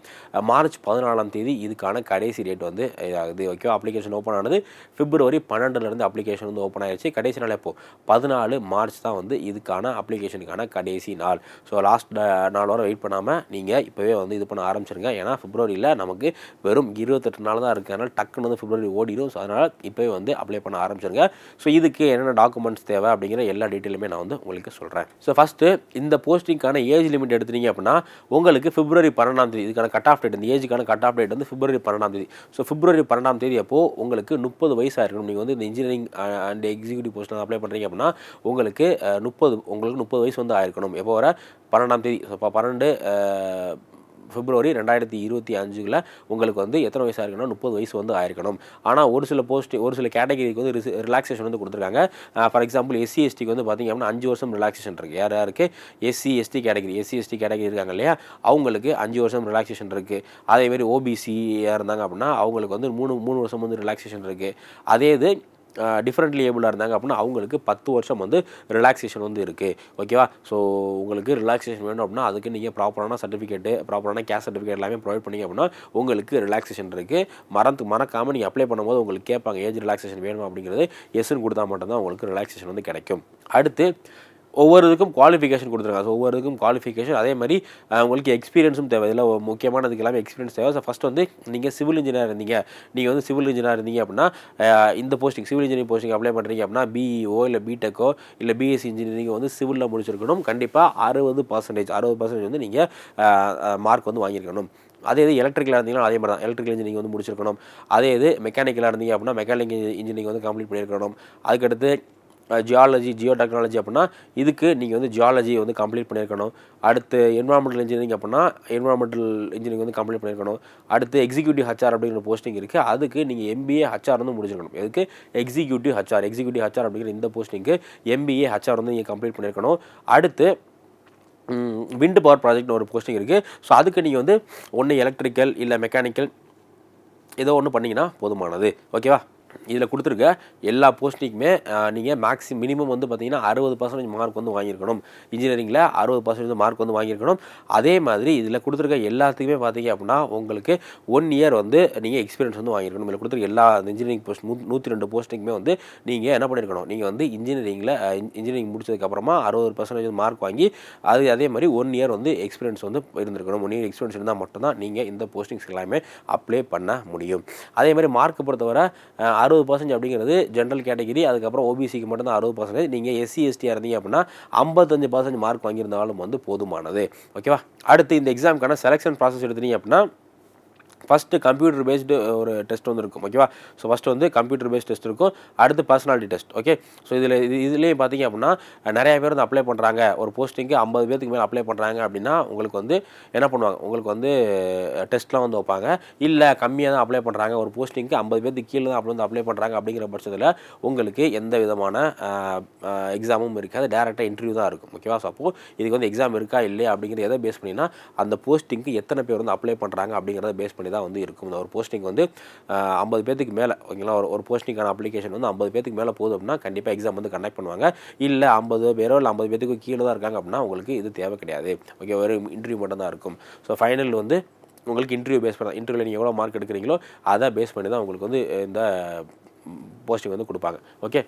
மார்ச் பதினாலாம் தேதி இதுக்கான கடைசி டேட் வந்து இதாகுது. ஓகே அப்ளிகேஷன் ஓப்பன் ஆனது பிப்ரவரி பன்னெண்டுலேருந்து அப்ளிகேஷன் வந்து ஓப்பன் ஆயிடுச்சு கடைசி நாள் எப்போது பதினாலு மார்ச் தான் வந்து இதுக்கான அப்ளிகேஷனுக்கான கடைசி நாள். ஸோ லாஸ்ட் நாள் வரை வெயிட் பண்ணாமல் நீங்கள் இப்போவே வந்து இது பண்ண ஆரம்பிச்சிருங்க. ஏன்னா பிப்ரவரியில் நமக்கு வெறும் இருபத்தெட்டு நாள் தான் இருக்குது அதனால் டக்குன்னு வந்து பிப்ரவரி ஓடிடும் ஸோ அதனால் இப்போவே வந்து அப்ளை பண்ண ஆரம்பிச்சிருங்க. ஸோ இதுக்கு என்னென்ன டாக்குமெண்ட்ஸ் தேவை அப்படிங்கிற எல்லா டீட்டெயிலுமே நான் வந்து உங்களுக்கு சொல்கிறேன் ஸோ ஃபஸ்ட்டு இந்த போஸ்டிங்க்கான ஏஜ் லிமிட் எடுத்துட்டீங்க அப்படின்னா உங்களுக்கு பிப்ரவரி பன்னெண்டாம் தேதி இதுக்கான கட் ஆஃப் டேட் இந்த ஏஜுக்கான கட் ஆஃப் டேட் வந்து பிப்ரவரி பன்னெண்டாம் தேதி. ஸோ பிப்ரவரி பன்னெண்டாம் தேதி அப்போ உங்களுக்கு முப்பது வயசாக இருக்கணும். நீங்கள் வந்து இந்த இன்ஜினியரிங் அண்ட் எக்ஸிக்யூட்டிவ் போஸ்ட்டில் அப்ளை பண்ணுறீங்க அப்படின்னா உங்களுக்கு uh, முப்பது உங்களுக்கு முப்பது வயசு வந்து ஆயிருக்கணும். எப்போ வர? பன்னெண்டாம் தேதி. இப்போ பன்னெண்டு பிப்ரவரி ரெண்டாயிரத்தி இருபத்தி அஞ்சுல உங்களுக்கு வந்து எத்தனை வயசாக இருக்கணும் முப்பது வயசு வந்து ஆயிருக்கணும். ஆனால் ஒரு சில போஸ்ட் ஒரு சில கேட்டகரிக்கு வந்து ரிலாக்ஸேஷன் வந்து கொடுத்துருக்காங்க. ஃபார் எக்ஸாம்பிள் எஸ்சி எஸ்டிக்கு வந்து பார்த்திங்க அப்படின்னா அஞ்சு வருஷம் ரிலாக்ஸேஷன் இருக்குது யார் யாருக்கு? SC ST category SC ST category இருக்காங்க இல்லையா? அவங்களுக்கு அஞ்சு வருஷம் ரிலாக்ஸேஷன் இருக்குது அதேமாரி ஓபிசியாக இருந்தாங்க அப்படின்னா அவங்களுக்கு வந்து மூணு மூணு வருஷம் வந்து ரிலாக்ஸேஷன் இருக்குது அதே இது டிஃப்ரெண்ட்லி ஏபிளாக இருந்தாங்க அப்படின்னா அவங்களுக்கு பத்து வருஷம் வந்து ரிலாக்ஸேஷன் வந்து இருக்குது ஓகேவா ஸோ உங்களுக்கு ரிலாக்ஸேஷன் வேணும் அப்படின்னா அதுக்கு நீங்கள் ப்ராப்பரான சர்டிஃபிகேட்டு ப்ராப்பரான கேஸ் சர்டிஃபிகேட் எல்லாமே ப்ரொவைட் பண்ணிங்க அப்படின்னா உங்களுக்கு ரிலாக்ஸேஷன் இருக்குது மறந்து மறக்காமல் நீங்கள் அப்ளை பண்ணும்போது உங்களுக்கு கேட்பாங்க ஏஜ் ரிலாக்ஸேஷன் வேணும் அப்படிங்கிறது? எஸ்ன்னு கொடுத்தா மட்டும்தான் உங்களுக்கு ரிலாக்ஸேஷன் வந்து கிடைக்கும். அடுத்து ஒவ்வொரு இதுக்கும் குவாலிஃபிகேஷன் கொடுத்துருக்காங்க. ஸோ ஒவ்வொரு இதுக்கும் குவாலிஃபிகேஷன் அதே மாதிரி உங்களுக்கு எக்ஸ்பீரியன்ஸும் தேவை. இதில் முக்கியமானதுக்கு எல்லாமே எக்ஸ்பீரியன்ஸ் தேவை. ஸோ ஃபஸ்ட் வந்து நீங்கள் சிவில் இன்ஜினியர் இருந்தீங்க. நீங்கள் வந்து சிவில் இன்ஜினியர் இருந்தீங்க அப்படின்னா இந்த posting civil engineering posting apply பண்ணுறீங்க அப்படின்னா பிஇஓ இல்லை பிடெக்கோ இல்லை பிஎஸ்சி இன்ஜினியரிங் வந்து சிவிலில் முடிச்சிருக்கணும். கண்டிப்பாக அறுபது பர்சன்டேஜ் அறுபது பர்சன்டேஜ் வந்து நீங்கள் மார்க் வந்து வாங்கியிருக்கணும். அதே இது எலக்ட்ரிக்கலாக இருந்தீங்கன்னா அதே மாதிரி தான் எலக்ட்ரிக்கல் இன்ஜினியரிங் வந்து முடிச்சிருக்கணும். அதே இது மெக்கானிக்கலாக இருந்தீங்க அப்படின்னா மெக்கானிக் இன்ஜினியரிங் வந்து கம்ப்ளீட் பண்ணியிருக்கணும். அதுக்கடுத்து ஜியாலஜி ஜியோ டெக்னாலஜி அப்படின்னா இதுக்கு நீங்கள் வந்து ஜியாலஜி வந்து கம்ப்ளீட் பண்ணியிருக்கணும். அடுத்து என்வரான்மெண்டல் இன்ஜினியரிங் அப்படின்னா என்வரான்மெண்டல் இன்ஜினியரிங் வந்து கம்ப்ளீட் பண்ணியிருக்கணும். அடுத்து எக்ஸிக்யூட்டிவ் ஹச்ஆர் அப்படிங்கிற போஸ்டிங் இருக்குது அதுக்கு நீங்கள் எம்பிஏ ஹச்ஆர் வந்து முடிஞ்சிருக்கணும் எதுக்கு? எக்ஸிக்யூட்டிவ் ஹச்ஆர் எக்ஸிக்யூட்டிவ் ஹச்ஆர் அப்படிங்கிற இந்த போஸ்டிங்க்கு எம்பிஏ ஹச்ஆர் வந்து நீங்கள் கம்ப்ளீட் பண்ணியிருக்கணும். அடுத்து விண்டு பவர் ப்ராஜெக்ட்னு ஒரு போஸ்டிங் இருக்குது ஸோ அதுக்கு நீங்கள் வந்து ஒன்று எலக்ட்ரிக்கல் இல்லை மெக்கானிக்கல் ஏதோ ஒன்று பண்ணிங்கன்னா போதுமானது. ஓகேவா இதில் கொடுத்துருக்க எல்லா போஸ்டிங்குமே நீங்கள் மேக்ஸி மினிமம் வந்து பார்த்தீங்கன்னா அறுபது பர்சன்டேஜ் மார்க் வந்து வாங்கியிருக்கணும். இன்ஜினியரிங்கில் அறுபது பர்சன்டேஜ் மார்க் வந்து வாங்கியிருக்கணும். அதே மாதிரி இதில் கொடுத்துருக்க எல்லாத்துக்குமே பார்த்தீங்க அப்படின்னா உங்களுக்கு ஒன் இயர் வந்து நீங்கள் எக்ஸ்பீரியன்ஸ் வந்து வாங்கியிருக்கணும். இதில் கொடுத்துருக்க எல்லா இன்ஜினியரிங் போஸ்ட் நூ நூற்றி ரெண்டு போஸ்டிங்குமே வந்து நீங்கள் என்ன பண்ணியிருக்கணும்? நீங்கள் வந்து இன்ஜினியரிங்கில் இன்ஜினியரிங் முடிச்சதுக்கப்புறமா அறுபது பர்சன்டேஜ் மார்க் வாங்கி அது அதே மாதிரி ஒன் இயர் வந்து எக்ஸ்பீரியன்ஸ் வந்து இருந்திருக்கணும். ஒன் இயர் எக்ஸ்பீரியன்ஸ் இருந்தால் மட்டும்தான் நீங்கள் இந்த போஸ்டிங்ஸ் எல்லாமே அப்ளை பண்ண முடியும். அதே மாதிரி மார்க் பொறுத்தவரை அறுபது பர்சன்டேஜ் அப்படிங்கிறது ஜென்ரல் கேட்டகிரி அதுக்கப்புறம் ஓபிசிக்கு மட்டும்தான் அறுபது பர்சன்டேஜ் நீங்கள் எஸ்சி எஸ்டியாக இருந்தீங்க அப்படின்னா ஐம்பத்தஞ்சு பர்சன்ட் மார்க் வாங்கியிருந்தாலும் வந்து போதுமானது. ஓகேவா அடுத்து இந்த எக்ஸாமுக்கான செலெக்ஷன் ப்ராசஸ் எடுத்தீங்க அப்படின்னா ஃபஸ்ட்டு கம்ப்யூட்டர் பேஸ்டு ஒரு டெஸ்ட் வந்து இருக்கும் ஓகேவா ஸோ ஃபஸ்ட்டு வந்து கம்ப்யூட்டர் பேஸ்ட் டெஸ்ட் இருக்கும். அடுத்து பர்சனாலிட்டி டெஸ்ட் ஓகே ஸோ இதில் இது இதுலேயும் பார்த்தீங்க அப்படின்னா நிறைய பேர் வந்து அப்ளை பண்ணுறாங்க ஒரு போஸ்டிங்க்கு ஐம்பது பேருக்கு மேலே அப்ளை பண்ணுறாங்க அப்படின்னா உங்களுக்கு வந்து என்ன பண்ணுவாங்க? உங்களுக்கு வந்து டெஸ்ட்லாம் வந்து வைப்பாங்க. இல்லை கம்மியாக தான் அப்ளை பண்ணுறாங்க ஒரு போஸ்டிங்க்கு ஐம்பது பேருக்கு கீழே தான் அப்படி வந்து அப்ளை பண்ணுறாங்க அப்படிங்கிற பட்சத்தில் உங்களுக்கு எந்த விதமான எக்ஸாமும் இருக்காது. டேரெக்டாக இன்டர்வியூ தான் இருக்கும் ஓகேவா ஸோ அப்போது இதுக்கு வந்து எக்ஸாம் இருக்கா இல்லையா அப்படிங்கிறத எதை பேஸ் பண்ணினா அந்த போஸ்டிங்க்கு எத்தனை பேர் வந்து அப்ளை பண்ணுறாங்க அப்படிங்கிறத பேஸ் பண்ணி தான் வந்து இருக்கும். இந்த ஒரு போஸ்டிங் வந்து ஐம்பது பேத்துக்கு மேலே ஓகேங்களா? ஒரு ஒரு போஸ்டிங்கான அப்ளிகேஷன் வந்து ஐம்பது பேத்துக்கு மேலே போதும் அப்படின்னா கண்டிப்பாக எக்ஸாம் வந்து கண்டக்ட் பண்ணுவாங்க. இல்லை ஐம்பது பேரோ இல்லை ஐம்பது பேத்துக்கு கீழே தான் இருக்காங்க அப்படின்னா உங்களுக்கு இது தேவை கிடையாது. ஓகே ஒரு இன்டர்வியூ மட்டும் தான் இருக்கும். ஸோ ஃபைனல் வந்து உங்களுக்கு இன்டர்வியூ பேஸ் பண்ண இன்டர்வியூவில் நீங்கள் எவ்வளோ மார்க் எடுக்கிறீங்களோ அதை பேஸ் பண்ணி தான் உங்களுக்கு வந்து இந்த போஸ்டிங் வந்து கொடுப்பாங்க. ஓகே?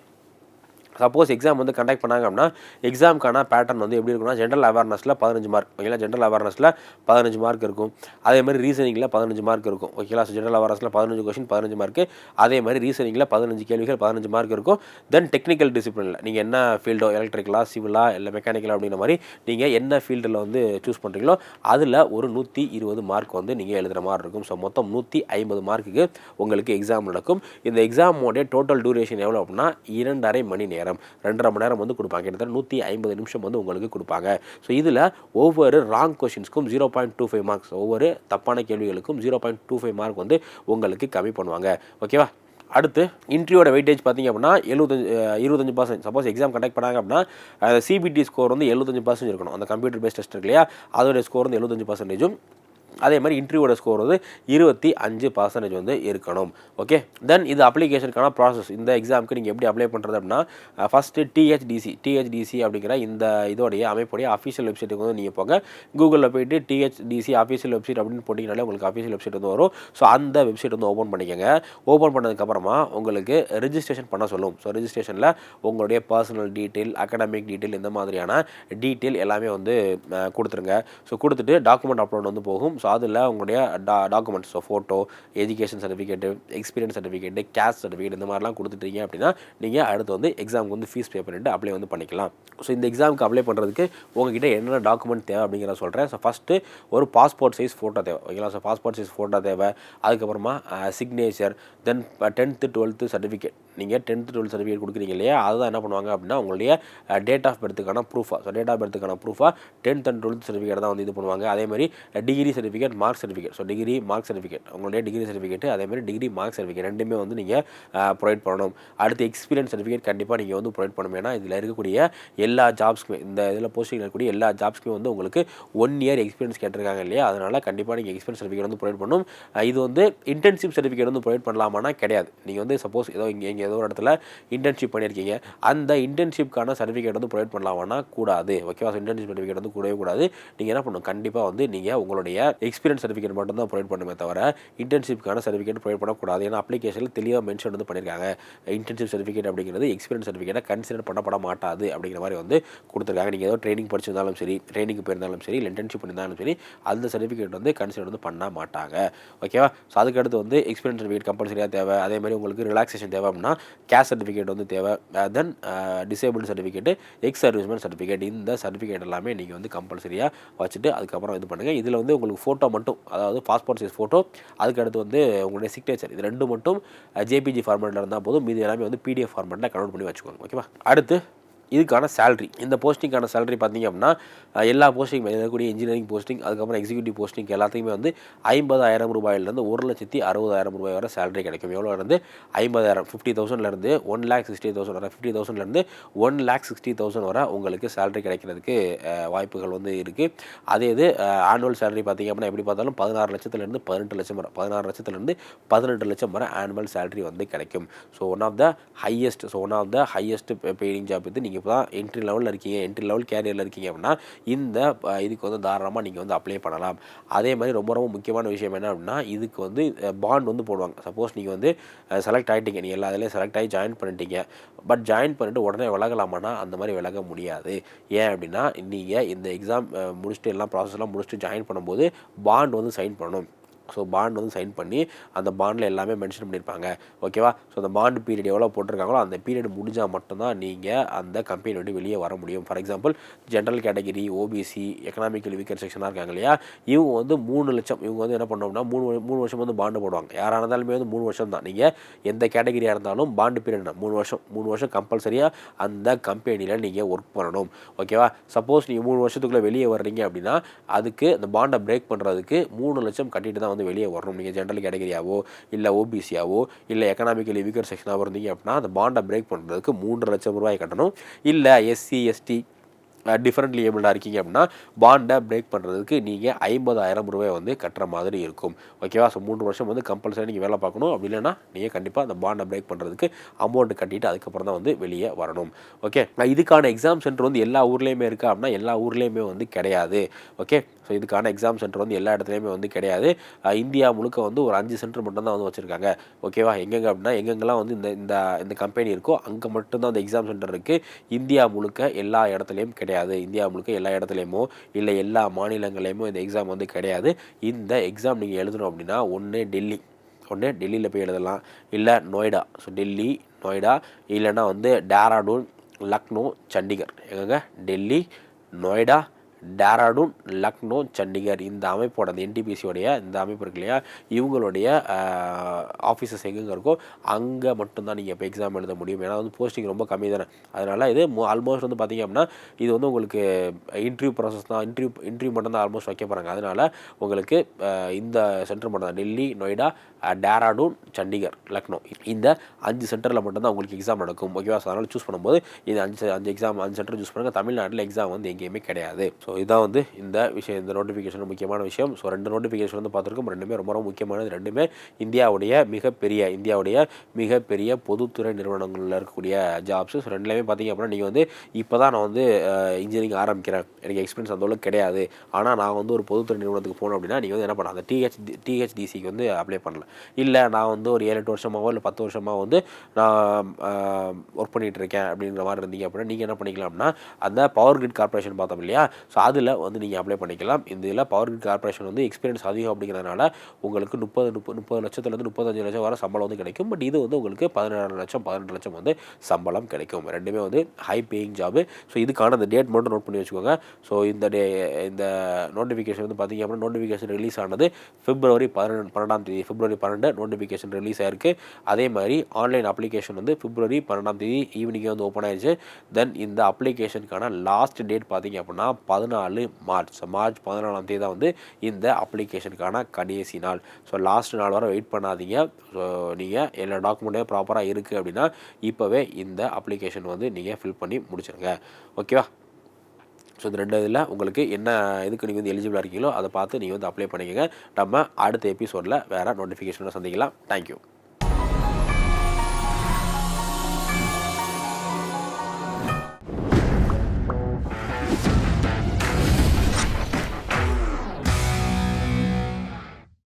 சப்போஸ் எக்ஸாம் வந்து கண்டக்ட் பண்ணாங்க அப்படின்னா எக்ஸாமுக்கான பேட்டர்ன் வந்து எப்படி இருக்கும்னா ஜென்ரல் அவேர்னஸில் பதினஞ்சு மார்க் ஓகேங்களா ஜென்ரல் அவேர்னஸில் பதினஞ்சு மார்க் இருக்கும். அதே மாதிரி ரீசனிங்கில் பதினஞ்சு மார்க் இருக்கும். ஓகேங்களா ஜென்ரல் அவேர்னஸில் பதினஞ்சு கொஷின் பதினஞ்சு மார்க்கு அதே மாதிரி ரீசனிங்கில் பதினஞ்சு கேள்விகள் பதினஞ்சு மார்க் இருக்கும். தென் டெக்னிக்கல் டிசிப்ளினில் நீங்கள் என்ன ஃபீல்டோ எலக்ட்ரிக்கலா சிவிலா இல்லை மெக்கானிக்கலா அப்படின்ற மாதிரி நீங்கள் என்ன ஃபீல்டில் வந்து சூஸ் பண்ணுறீங்களோ அதில் ஒரு நூற்றி இருபது மார்க் வந்து நீங்கள் எழுதுகிற மாதிரி இருக்கும். ஸோ மொத்தம் நூற்றி ஐம்பது மார்க்குக்கு உங்களுக்கு எக்ஸாம் நடக்கும். இந்த எக்ஸாமோடைய டோட்டல் டூரேஷன் எவ்வளோ அப்படின்னா இரண்டரை மணி நேரம். ரெண்டரை மணி நேரம் வந்து கொடுப்பாங்க. கிட்டத்தட்ட நூற்றி ஐம்பது நிமிஷம் வந்து உங்களுக்கு கொடுப்பாங்க. ஸோ இதில் ஒவ்வொரு wrong கொஷின்ஸ்க்கும் zero point two five marks ஒவ்வொரு தப்பான கேள்விகளுக்கும் zero point two five mark வந்து உங்களுக்கு கம்மி பண்ணுவாங்க. ஓகேவா அடுத்து இன்ட்ரியோட வெயிட்டேஜ் பார்த்தீங்க அப்படின்னா எழுபத்தஞ்சு இருபத்தஞ்சு பர்சன்ட் சப்போஸ் எக்ஸாம் கண்டக்ட் பண்ணாங்க அப்படின்னா சிபிடி ஸ்கோர் வந்து எழுபத்தஞ்சு பர்சன்ட் இருக்கணும். அந்த கம்ப்யூட்டர் பேஸ்ட் டெஸ்ட் இருக்கு இல்லையா? அதோட ஸ்கோர் வந்து எழுபத்தஞ்சு பர்சன்டேஜும் அதே மாதிரி இன்டர்வியூட ஸ்கோர் வந்து இருபத்தி அஞ்சு பர்சன்டேஜ் வந்து இருக்கணும். ஓகே தென் இது அப்ளிகேஷனுக்கான ப்ராசஸ் இந்த எக்ஸாமுக்கு நீங்கள் எப்படி அப்ளை பண்ணுறது அப்படின்னா ஃபஸ்ட்டு டிஹெச்டிசி டிஹெச்டிசி அப்படிங்கிற இந்த இதோடைய அமைப்புடைய அஃபிஷியல் வெப்சைட்டுக்கு வந்து நீங்கள் போங்க. கூகுளில் போயிட்டு டிஹெச்டிசி அஃபிஷியல் வெப்சைட் அப்படின்னு போட்டிங்கனாலே உங்களுக்கு அஃபிஷியல் வெப்சைட் வந்து வரும். ஸோ அந்த வெப்சைட் வந்து ஓப்பன் பண்ணிக்கோங்க. ஓப்பன் பண்ணதுக்கப்புறமா உங்களுக்கு ரிஜிஸ்ட்ரேஷன் பண்ண சொல்லும். ஸோ ரிஜிஸ்ட்ரேஷனில் உங்களுடைய பர்சனல் டீட்டெயில் அகடமிக் டீட்டெயில் இந்த மாதிரியான டீட்டெயில் எல்லாமே வந்து கொடுத்துருங்க. ஸோ கொடுத்துட்டு டாக்குமெண்ட் அப்லோட் வந்து போகும். ஸோ அதில் உங்களுடைய டா documents so photo education certificate experience certificate caste certificate இந்த மாதிரிலாம் கொடுத்துட்டீங்க அப்படின்னா நீங்கள் அடுத்து வந்து எக்ஸாமுக்கு வந்து ஃபீஸ் பே பண்ணிட்டு அப்ளை வந்து பண்ணிக்கலாம். ஸோ இந்த எக்ஸாமுக்கு அப்ளை பண்ணுறதுக்கு உங்ககிட்ட என்னென்ன டாக்குமெண்ட் தேவை அப்படிங்கிறத சொல்கிறேன் ஸோ ஃபஸ்ட்டு ஒரு பாஸ்போர்ட் சைஸ் ஃபோட்டோ தேவை. ஓகேங்களா ஸோ பாஸ்போர்ட் சைஸ் ஃபோட்டோ தேவை. அதுக்கப்புறமா signature then tenth twelfth certificate நீங்கள் டென்த்து டுவெல்த் சர்டிஃபிகேட் கொடுக்குறீங்க இல்லையா? அதுதான் என்ன பண்ணுவாங்க அப்படின்னா உங்களுடைய டேட் ஆஃப் பர்த்துக்கான ப்ரூஃபாக ஸோ டேட் ஆஃப் பர்த்துக்கான ப்ரூஃபாக டென்த் அண்ட் டுவெல்த் சர்டிஃபிகேட் தான் வந்து இது பண்ணுவாங்க. அதே மாதிரி degree certificate mark certificate so degree mark certificate உங்களுடைய டிகிரி சர்டிஃபிகேட் அதே மாதிரி டிகிரி மார்க் சர்டிஃபிகேட் ரெண்டுமே வந்து நீங்கள் ப்ரொவைட் பண்ணணும். அடுத்து எக்ஸ்பீரியன்ஸ் சர்டிஃபிகேட் கண்டிப்பாக நீங்கள் வந்து ப்ரொவைட் பண்ணணும். ஏன்னா இதில் இருக்கக்கூடிய எல்லா ஜாப்ஸ்க்குமே இந்த இதில் போஸ்டிங் இருக்கக்கூடிய எல்லா ஜாப்ஸ்க்குமே வந்து உங்களுக்கு ஒன் இயர் எக்ஸ்பீரியன்ஸ் கேட்டிருக்காங்க இல்லையா? அதனால் கண்டிப்பாக நீங்கள் எக்ஸ்பீரியன்ஸ் சர்டிஃபிகேட் வந்து ப்ரொவைட் பண்ணணும் இது வந்து இன்டர்ன்ஷிப் சர்டிஃபிகேட் வந்து ப்ரொவைட் பண்ணலாமானா கிடையாது. நீங்கள் வந்து சப்போஸ் ஏதோ இங்கே இங்கே ஏதோ ஒரு இடத்துல இன்டர்ன்ஷிப் பண்ணியிருக்கீங்க. அந்த இன்டர்ன்ஷிப்க்கான சர்டிஃபிகேட் வந்து ப்ரொவைட் பண்ணலாம்னா கூடாது. ஓகேவா? இன்டர்ன்ஷிப் சர்டிஃபிகேட் வந்து கூடவே கூடாது. நீங்கள் என்ன பண்ணணும்? கண்டிப்பாக வந்து நீங்கள் உங்களுடைய எக்ஸ்பீரியன்ஸ் சர்டிஃபிகேட் மட்டும் தான் ப்ரொவைட் பண்ணுமே தவிர இன்டர்ன்ஷிப்க்கான சர்டிஃபிகேட் ப்ரொவைட் பண்ணக்கூடாது. ஏன்னா அப்ளிகேஷனில் தெளிவாக மென்ஷன் வந்து பண்ணியிருக்காங்க. இன்டர்ன்ஷிப் சர்டிஃபிகேட் அப்படிங்கிறது எக்ஸ்பீரியன்ஸ் சர்டிஃபிகேட்டை கன்சிடர் பண்ணப்பட மாட்டாது அப்படிங்கிற மாதிரி வந்து கொடுத்துருக்காங்க. நீங்கள் ஏதோ ட்ரைனிங் படிச்சிருந்தாலும் சரி ட்ரைனிங் போயிருந்தாலும் சரி இல்லை இன்டர்ன்ஷிப் பண்ணியிருந்தாலும் சரி அந்த சர்டிஃபிகேட் வந்து கன்சிடர் வந்து பண்ண மாட்டாங்க. ஓகேவா? ஸோ அதுக்கடுத்து வந்து எக்ஸ்பீரியன்ஸ் சர்டிஃபிகேட் கம்பல்சரியாக தேவை. அதே மாதிரி உங்களுக்கு ரிலாக்ஸேஷன் தேவை அப்படின்னா கேஸ்ட் சர்டிஃபிகேட் வந்து தேவை. Then disable certificate ex serviceman certificate இந்த சர்டிஃபிகேட் எல்லாமே நீங்கள் வந்து கம்பல்சரியாக வச்சுட்டு அதுக்கப்புறம் இது பண்ணுங்கள் இதில் வந்து உங்களுக்கு ஃபோட்டோ மட்டும் அதாவது பாஸ்போர்ட் சைஸ் ஃபோட்டோ அதுக்கடுத்து வந்து உங்களுடைய சிக்னேச்சர் இது ரெண்டு மட்டும் uh, ஜேபிஜி ஃபார்மேட்டில் இருந்தால் போதும். மீதி எல்லாமே வந்து பிடிஎஃப் ஃபார்மேட்டில் கன்வெர்ட் பண்ணி வச்சுக்கோங்க. ஓகேவா அடுத்து இதுக்கான சேலரி இந்த போஸ்டிங்கான சேலரி பார்த்தீங்க அப்படின்னா எல்லா போஸ்டிங் இருக்கக்கூடிய இன்ஜினியரிங் போஸ்டிங் அதுக்கப்புறம் எக்ஸிக்யூட்டிவ் போஸ்டிங் எல்லாத்துக்குமே வந்து ஐம்பதாயிரம் ரூபாயிலேருந்து ஒரு லட்சத்தி அறுபதாயிரம் ரூபாய் வரை சேலரி கிடைக்கும். எவ்வளோ இருந்து? ஐம்பதாயிரம் ஃபிஃப்டி தௌசண்ட்லேருந்து ஒன் லேக் சிக்ஸ்டி தௌசண்ட் வரை ஃபிஃப்டி தௌசண்ட்லேருந்து ஒன் லேக் சிக்ஸ்டி தௌசண்ட் வரை உங்களுக்கு சேலரி கிடைக்கிறதுக்கு வாய்ப்புகள் வந்து இருக்குது அதே இது ஆனுவல் சேலரி பார்த்தீங்க அப்படின்னா எப்படி பார்த்தாலும் பதினாறு லட்சத்துலேருந்து பதினெட்டு லட்சம் வரை பதினாறு லட்சத்துலேருந்து பதினெட்டு லட்சம் வரை ஆனுவல் சேலரி வந்து கிடைக்கும். So one of the highest so one of the highest பெய்டிங் job வந்து நீங்கள் இப்போ தான் என்ட்ரி லெவலில் இருக்கீங்க என்ட்ரி லெவல் கேரியரில் இருக்கீங்க அப்படின்னா இந்த இதுக்கு வந்து தாராளமாக நீங்கள் வந்து அப்ளை பண்ணலாம். அதே மாதிரி ரொம்ப ரொம்ப முக்கியமான விஷயம் என்ன அப்படின்னா இதுக்கு வந்து பாண்ட் வந்து போடுவாங்க. சப்போஸ் நீங்கள் வந்து செலக்ட் ஆகிட்டீங்க நீங்கள் எல்லா இதுலேயும் செலக்ட் ஆகி ஜாயின் பண்ணிட்டீங்க. பட் ஜாயின் பண்ணிட்டு உடனே விலகலாமான்னா அந்த மாதிரி விலக முடியாது. ஏன் அப்படின்னா நீங்கள் இந்த எக்ஸாம் முடிச்சுட்டு எல்லாம் ப்ராசஸ்லாம் முடிச்சுட்டு ஜாயின் பண்ணும்போது பாண்ட் வந்து சைன் பண்ணணும். ஸோ பாண்ட் வந்து சைன் பண்ணி அந்த பாண்டில் எல்லாமே மென்ஷன் பண்ணியிருப்பாங்க ஓகேவா ஸோ அந்த பாண்ட் பீரியட் எவ்வளோ போட்டிருக்காங்களோ அந்த பீரியட் முடிஞ்சால் மட்டும்தான் நீங்கள் அந்த கம்பெனி விட்டு வெளியே வர முடியும். For example general category OBC economical weaker செக்ஷனாக இருக்காங்க இல்லையா? இவங்க வந்து மூணு லட்சம் இவங்க வந்து என்ன பண்ணோம்னா மூணு மூணு வருஷம் வந்து பாண்டு போடுவாங்க. யாராக இருந்தாலுமே வந்து மூணு வருஷம் தான். நீங்கள் எந்த கேட்டகரியாக இருந்தாலும் பாண்டு பீரியட் மூணு வருஷம் மூணு வருஷம் கம்பல்சரியாக அந்த கம்பெனியில் நீங்கள் ஒர்க் பண்ணணும். ஓகேவா சப்போஸ் நீங்கள் மூணு வருஷத்துக்குள்ளே வெளியே வர்றீங்க அப்படின்னா அதுக்கு அந்த பாண்டை பிரேக் பண்ணுறதுக்கு மூணு லட்சம் கட்டிட்டு தான் வந்து வெளியே வரணும். நீங்கள் ஜென்ரல் கேட்டகரியாவோ இல்லை ஓபிசியாவோ இல்லை எக்கனாமிக்கலி வீக்கர் செக்ஷனாக இருந்தீங்க அப்படின்னா அந்த பாண்டை பிரேக் பண்ணுறதுக்கு மூன்று லட்சம் ரூபாய் கட்டணும். இல்லை எஸ்சி எஸ்டி டிஃப்ரெண்ட்லி லியபிளாக இருக்கீங்க அப்படின்னா பாண்டை பிரேக் பண்ணுறதுக்கு நீங்கள் ஐம்பதாயிரம் ரூபாய் வந்து கட்டுற மாதிரி இருக்கும். ஓகேவா ஸோ மூன்று வருஷம் வந்து கம்பல்சரி நீங்கள் வேலை பார்க்கணும். அப்படி இல்லைன்னா நீங்கள் கண்டிப்பாக அந்த பாண்டை பிரேக் பண்ணுறதுக்கு அமௌண்ட் கட்டிட்டு அதுக்கப்புறம் தான் வந்து வெளியே வரணும். ஓகே இதுக்கான எக்ஸாம் சென்டர் வந்து எல்லா ஊர்லேயுமே இருக்கா அப்படின்னா எல்லா ஊர்லேயுமே வந்து கிடையாது. ஓகே ஸோ இதுக்கான எக்ஸாம் சென்டர் வந்து எல்லா இடத்துலையுமே வந்து கிடையாது. இந்தியா முழுக்க வந்து ஒரு அஞ்சு சென்டர் மட்டும் தான் வந்து வச்சுருக்காங்க. ஓகேவா எங்கெங்கே அப்படின்னா எங்கெங்கெல்லாம் வந்து இந்த இந்த இந்த கம்பெனி இருக்கோ அங்கே மட்டும்தான் அந்த எக்ஸாம் சென்டர் இருக்குது இந்தியா முழுக்க எல்லா இடத்துலையும் கிடையாது. இந்தியா முழுக்க எல்லா இடத்துலையுமோ இல்லை எல்லா மாநிலங்களையுமோ இந்த எக்ஸாம் வந்து கிடையாது. இந்த எக்ஸாம் நீங்கள் எழுதணும் அப்படின்னா ஒன்று டெல்லி. ஒன்று டெல்லியில் போய் எழுதலாம். இல்லை நொய்டா. ஸோ டெல்லி நொய்டா. இல்லைன்னா வந்து டேராடூன் லக்னோ சண்டிகர். எங்கங்க? டெல்லி நொய்டா டேராடூன் லக்னோ சண்டிகர் இந்த அமைப்போட அந்த என்டிபிசியோடைய இந்த அமைப்பு இருக்கு இல்லையா? இவங்களுடைய ஆஃபீஸஸ் எங்கெங்கே இருக்கோ அங்கே மட்டும்தான் நீங்கள் இப்போ எக்ஸாம் எழுத முடியும். ஏன்னா வந்து போஸ்டிங் ரொம்ப கம்மி தானே. அதனால் இது ஆல்மோஸ்ட் வந்து பார்த்தீங்க அப்படின்னா இது வந்து உங்களுக்கு இன்டர்வியூ ப்ராசஸ் தான். இன்டர்வியூ இன்டர்வியூ மட்டும் தான் ஆல்மோஸ்ட் வைக்க போகிறாங்க அதனால் உங்களுக்கு இந்த சென்டர் மட்டும் தான் டெல்லி நொய்டா டேராடூன் சண்டிகர் லக்னோ. இந்த அஞ்சு சென்டரில் மட்டும்தான் உங்களுக்கு எக்ஸாம் நடக்கும். ஓகேவா ஸோ அதனால் சூஸ் பண்ணும்போது இந்த அஞ்சு அஞ்சு எக்ஸாம் அஞ்சு சென்டர் சூஸ் பண்ணுங்கள் தமிழ்நாட்டில் எக்ஸாம் வந்து எங்கேயுமே கிடையாது. ஸோ இதான் வந்து இந்த விஷயம். இந்த நோட்டிஃபிகேஷன் முக்கியமான விஷயம். ஸோ ரெண்டு நோட்டிஃபிகேஷன் வந்து பார்த்துருக்கோம். ரெண்டுமே ரொம்ப ரொம்ப முக்கியமானது. ரெண்டுமே இந்தியாவுடைய மிகப்பெரிய இந்தியாவுடைய மிகப்பெரிய பொதுத்துறை நிறுவனங்களில் இருக்கக்கூடிய ஜாப்ஸ் ஸோ ரெண்டுலேயுமே பார்த்தீங்க அப்படின்னா நீங்கள் வந்து இப்போ தான் நான் வந்து இன்ஜினியரிங் ஆரம்பிக்கிறேன். எனக்கு எக்ஸ்பீரியன்ஸ் அந்த அளவுக்கு கிடையாது. ஆனால் நான் வந்து ஒரு பொதுத்துறை நிறுவனத்துக்கு போனோம் அப்படின்னா நீங்கள் வந்து என்ன பண்ணலாம்? அந்த டிஹெச் டிஹெச்டிசிக்கு வந்து அப்ளை பண்ணலாம். இல்லை நான் வந்து ஒரு ஏழு எட்டு வருஷமாவோ இல்லை பத்து வருஷமாக வந்து நான் ஒர்க் பண்ணிகிட்டு இருக்கேன் அப்படிங்கிற மாதிரி இருந்தீங்க அப்படின்னா நீங்கள் என்ன பண்ணிக்கலாம்னா அந்த பவர் கிரிட் கார்பரேஷன் பார்த்தோம் இல்லையா? ஸோ அதில் வந்து நீங்கள் அப்ளை பண்ணிக்கலாம். இந்த இதில் பவர் கிரிட் கார்பரேஷன் வந்து எக்ஸ்பீரியன்ஸ் அதிகம் அப்படிங்கிறதுனால உங்களுக்கு முப்பது முப்பது முப்பது லட்சத்துலேருந்து முப்பத்தஞ்சு லட்சம் வர சம்பளம் வந்து கிடைக்கும். பட் இது வந்து உங்களுக்கு பதினேழு லட்சம் பதினெட்டு லட்சம் வந்து சம்பளம் கிடைக்கும். ரெண்டுமே வந்து ஹை பேயிங் ஜாபு ஸோ இதுக்கான அந்த டேட் மட்டும் நோட் பண்ணி வச்சுக்கோங்க. ஸோ இந்த டே இந்த நோட்டிஃபிகேஷன் வந்து பார்த்தீங்க அப்படின்னா நோட்டிஃபிகேஷன் ரிலீஸ் ஆனது பிப்ரவரி பதினெண்டு பன்னெண்டாம் தேதி பிப்ரவரி பன்னெண்டு நோட்டிஃபிகேஷன் ரிலீஸ் ஆயிருக்கு. அதே மாதிரி ஆன்லைன் அப்ளிகேஷன் வந்து பிப்ரவரி பன்னெண்டாம் தேதி ஈவினிங்கே வந்து ஓப்பன் ஆயிடுச்சு தென் இந்த அப்ளிகேஷனுக்கான லாஸ்ட் டேட் பார்த்தீங்க அப்படின்னா பதினாலு மார்ச். ஸோ மார்ச் பதினாலாம் தேதி தான் வந்து இந்த அப்ளிகேஷனுக்கான கடைசி நாள். ஸோ லாஸ்ட் நாள் வரை வெயிட் பண்ணாதீங்க. ஸோ நீங்கள் எல்லா டாக்குமெண்ட்டும் ப்ராப்பராக இருக்குது அப்படின்னா இப்போவே இந்த அப்ளிகேஷன் வந்து நீங்கள் ஃபில் பண்ணி முடிச்சிருங்க. ஓகேவா ஸோ இந்த ரெண்டு இதில் உங்களுக்கு என்ன இதுக்கு நீங்கள் வந்து எலிஜிபிளாக இருக்கீங்களோ அதை பார்த்து நீங்கள் வந்து அப்ளை பண்ணிக்கோங்க. நம்ம அடுத்த எபிசோடில் வேறு நோட்டிஃபிகேஷனோட சந்திக்கலாம். தேங்க்யூ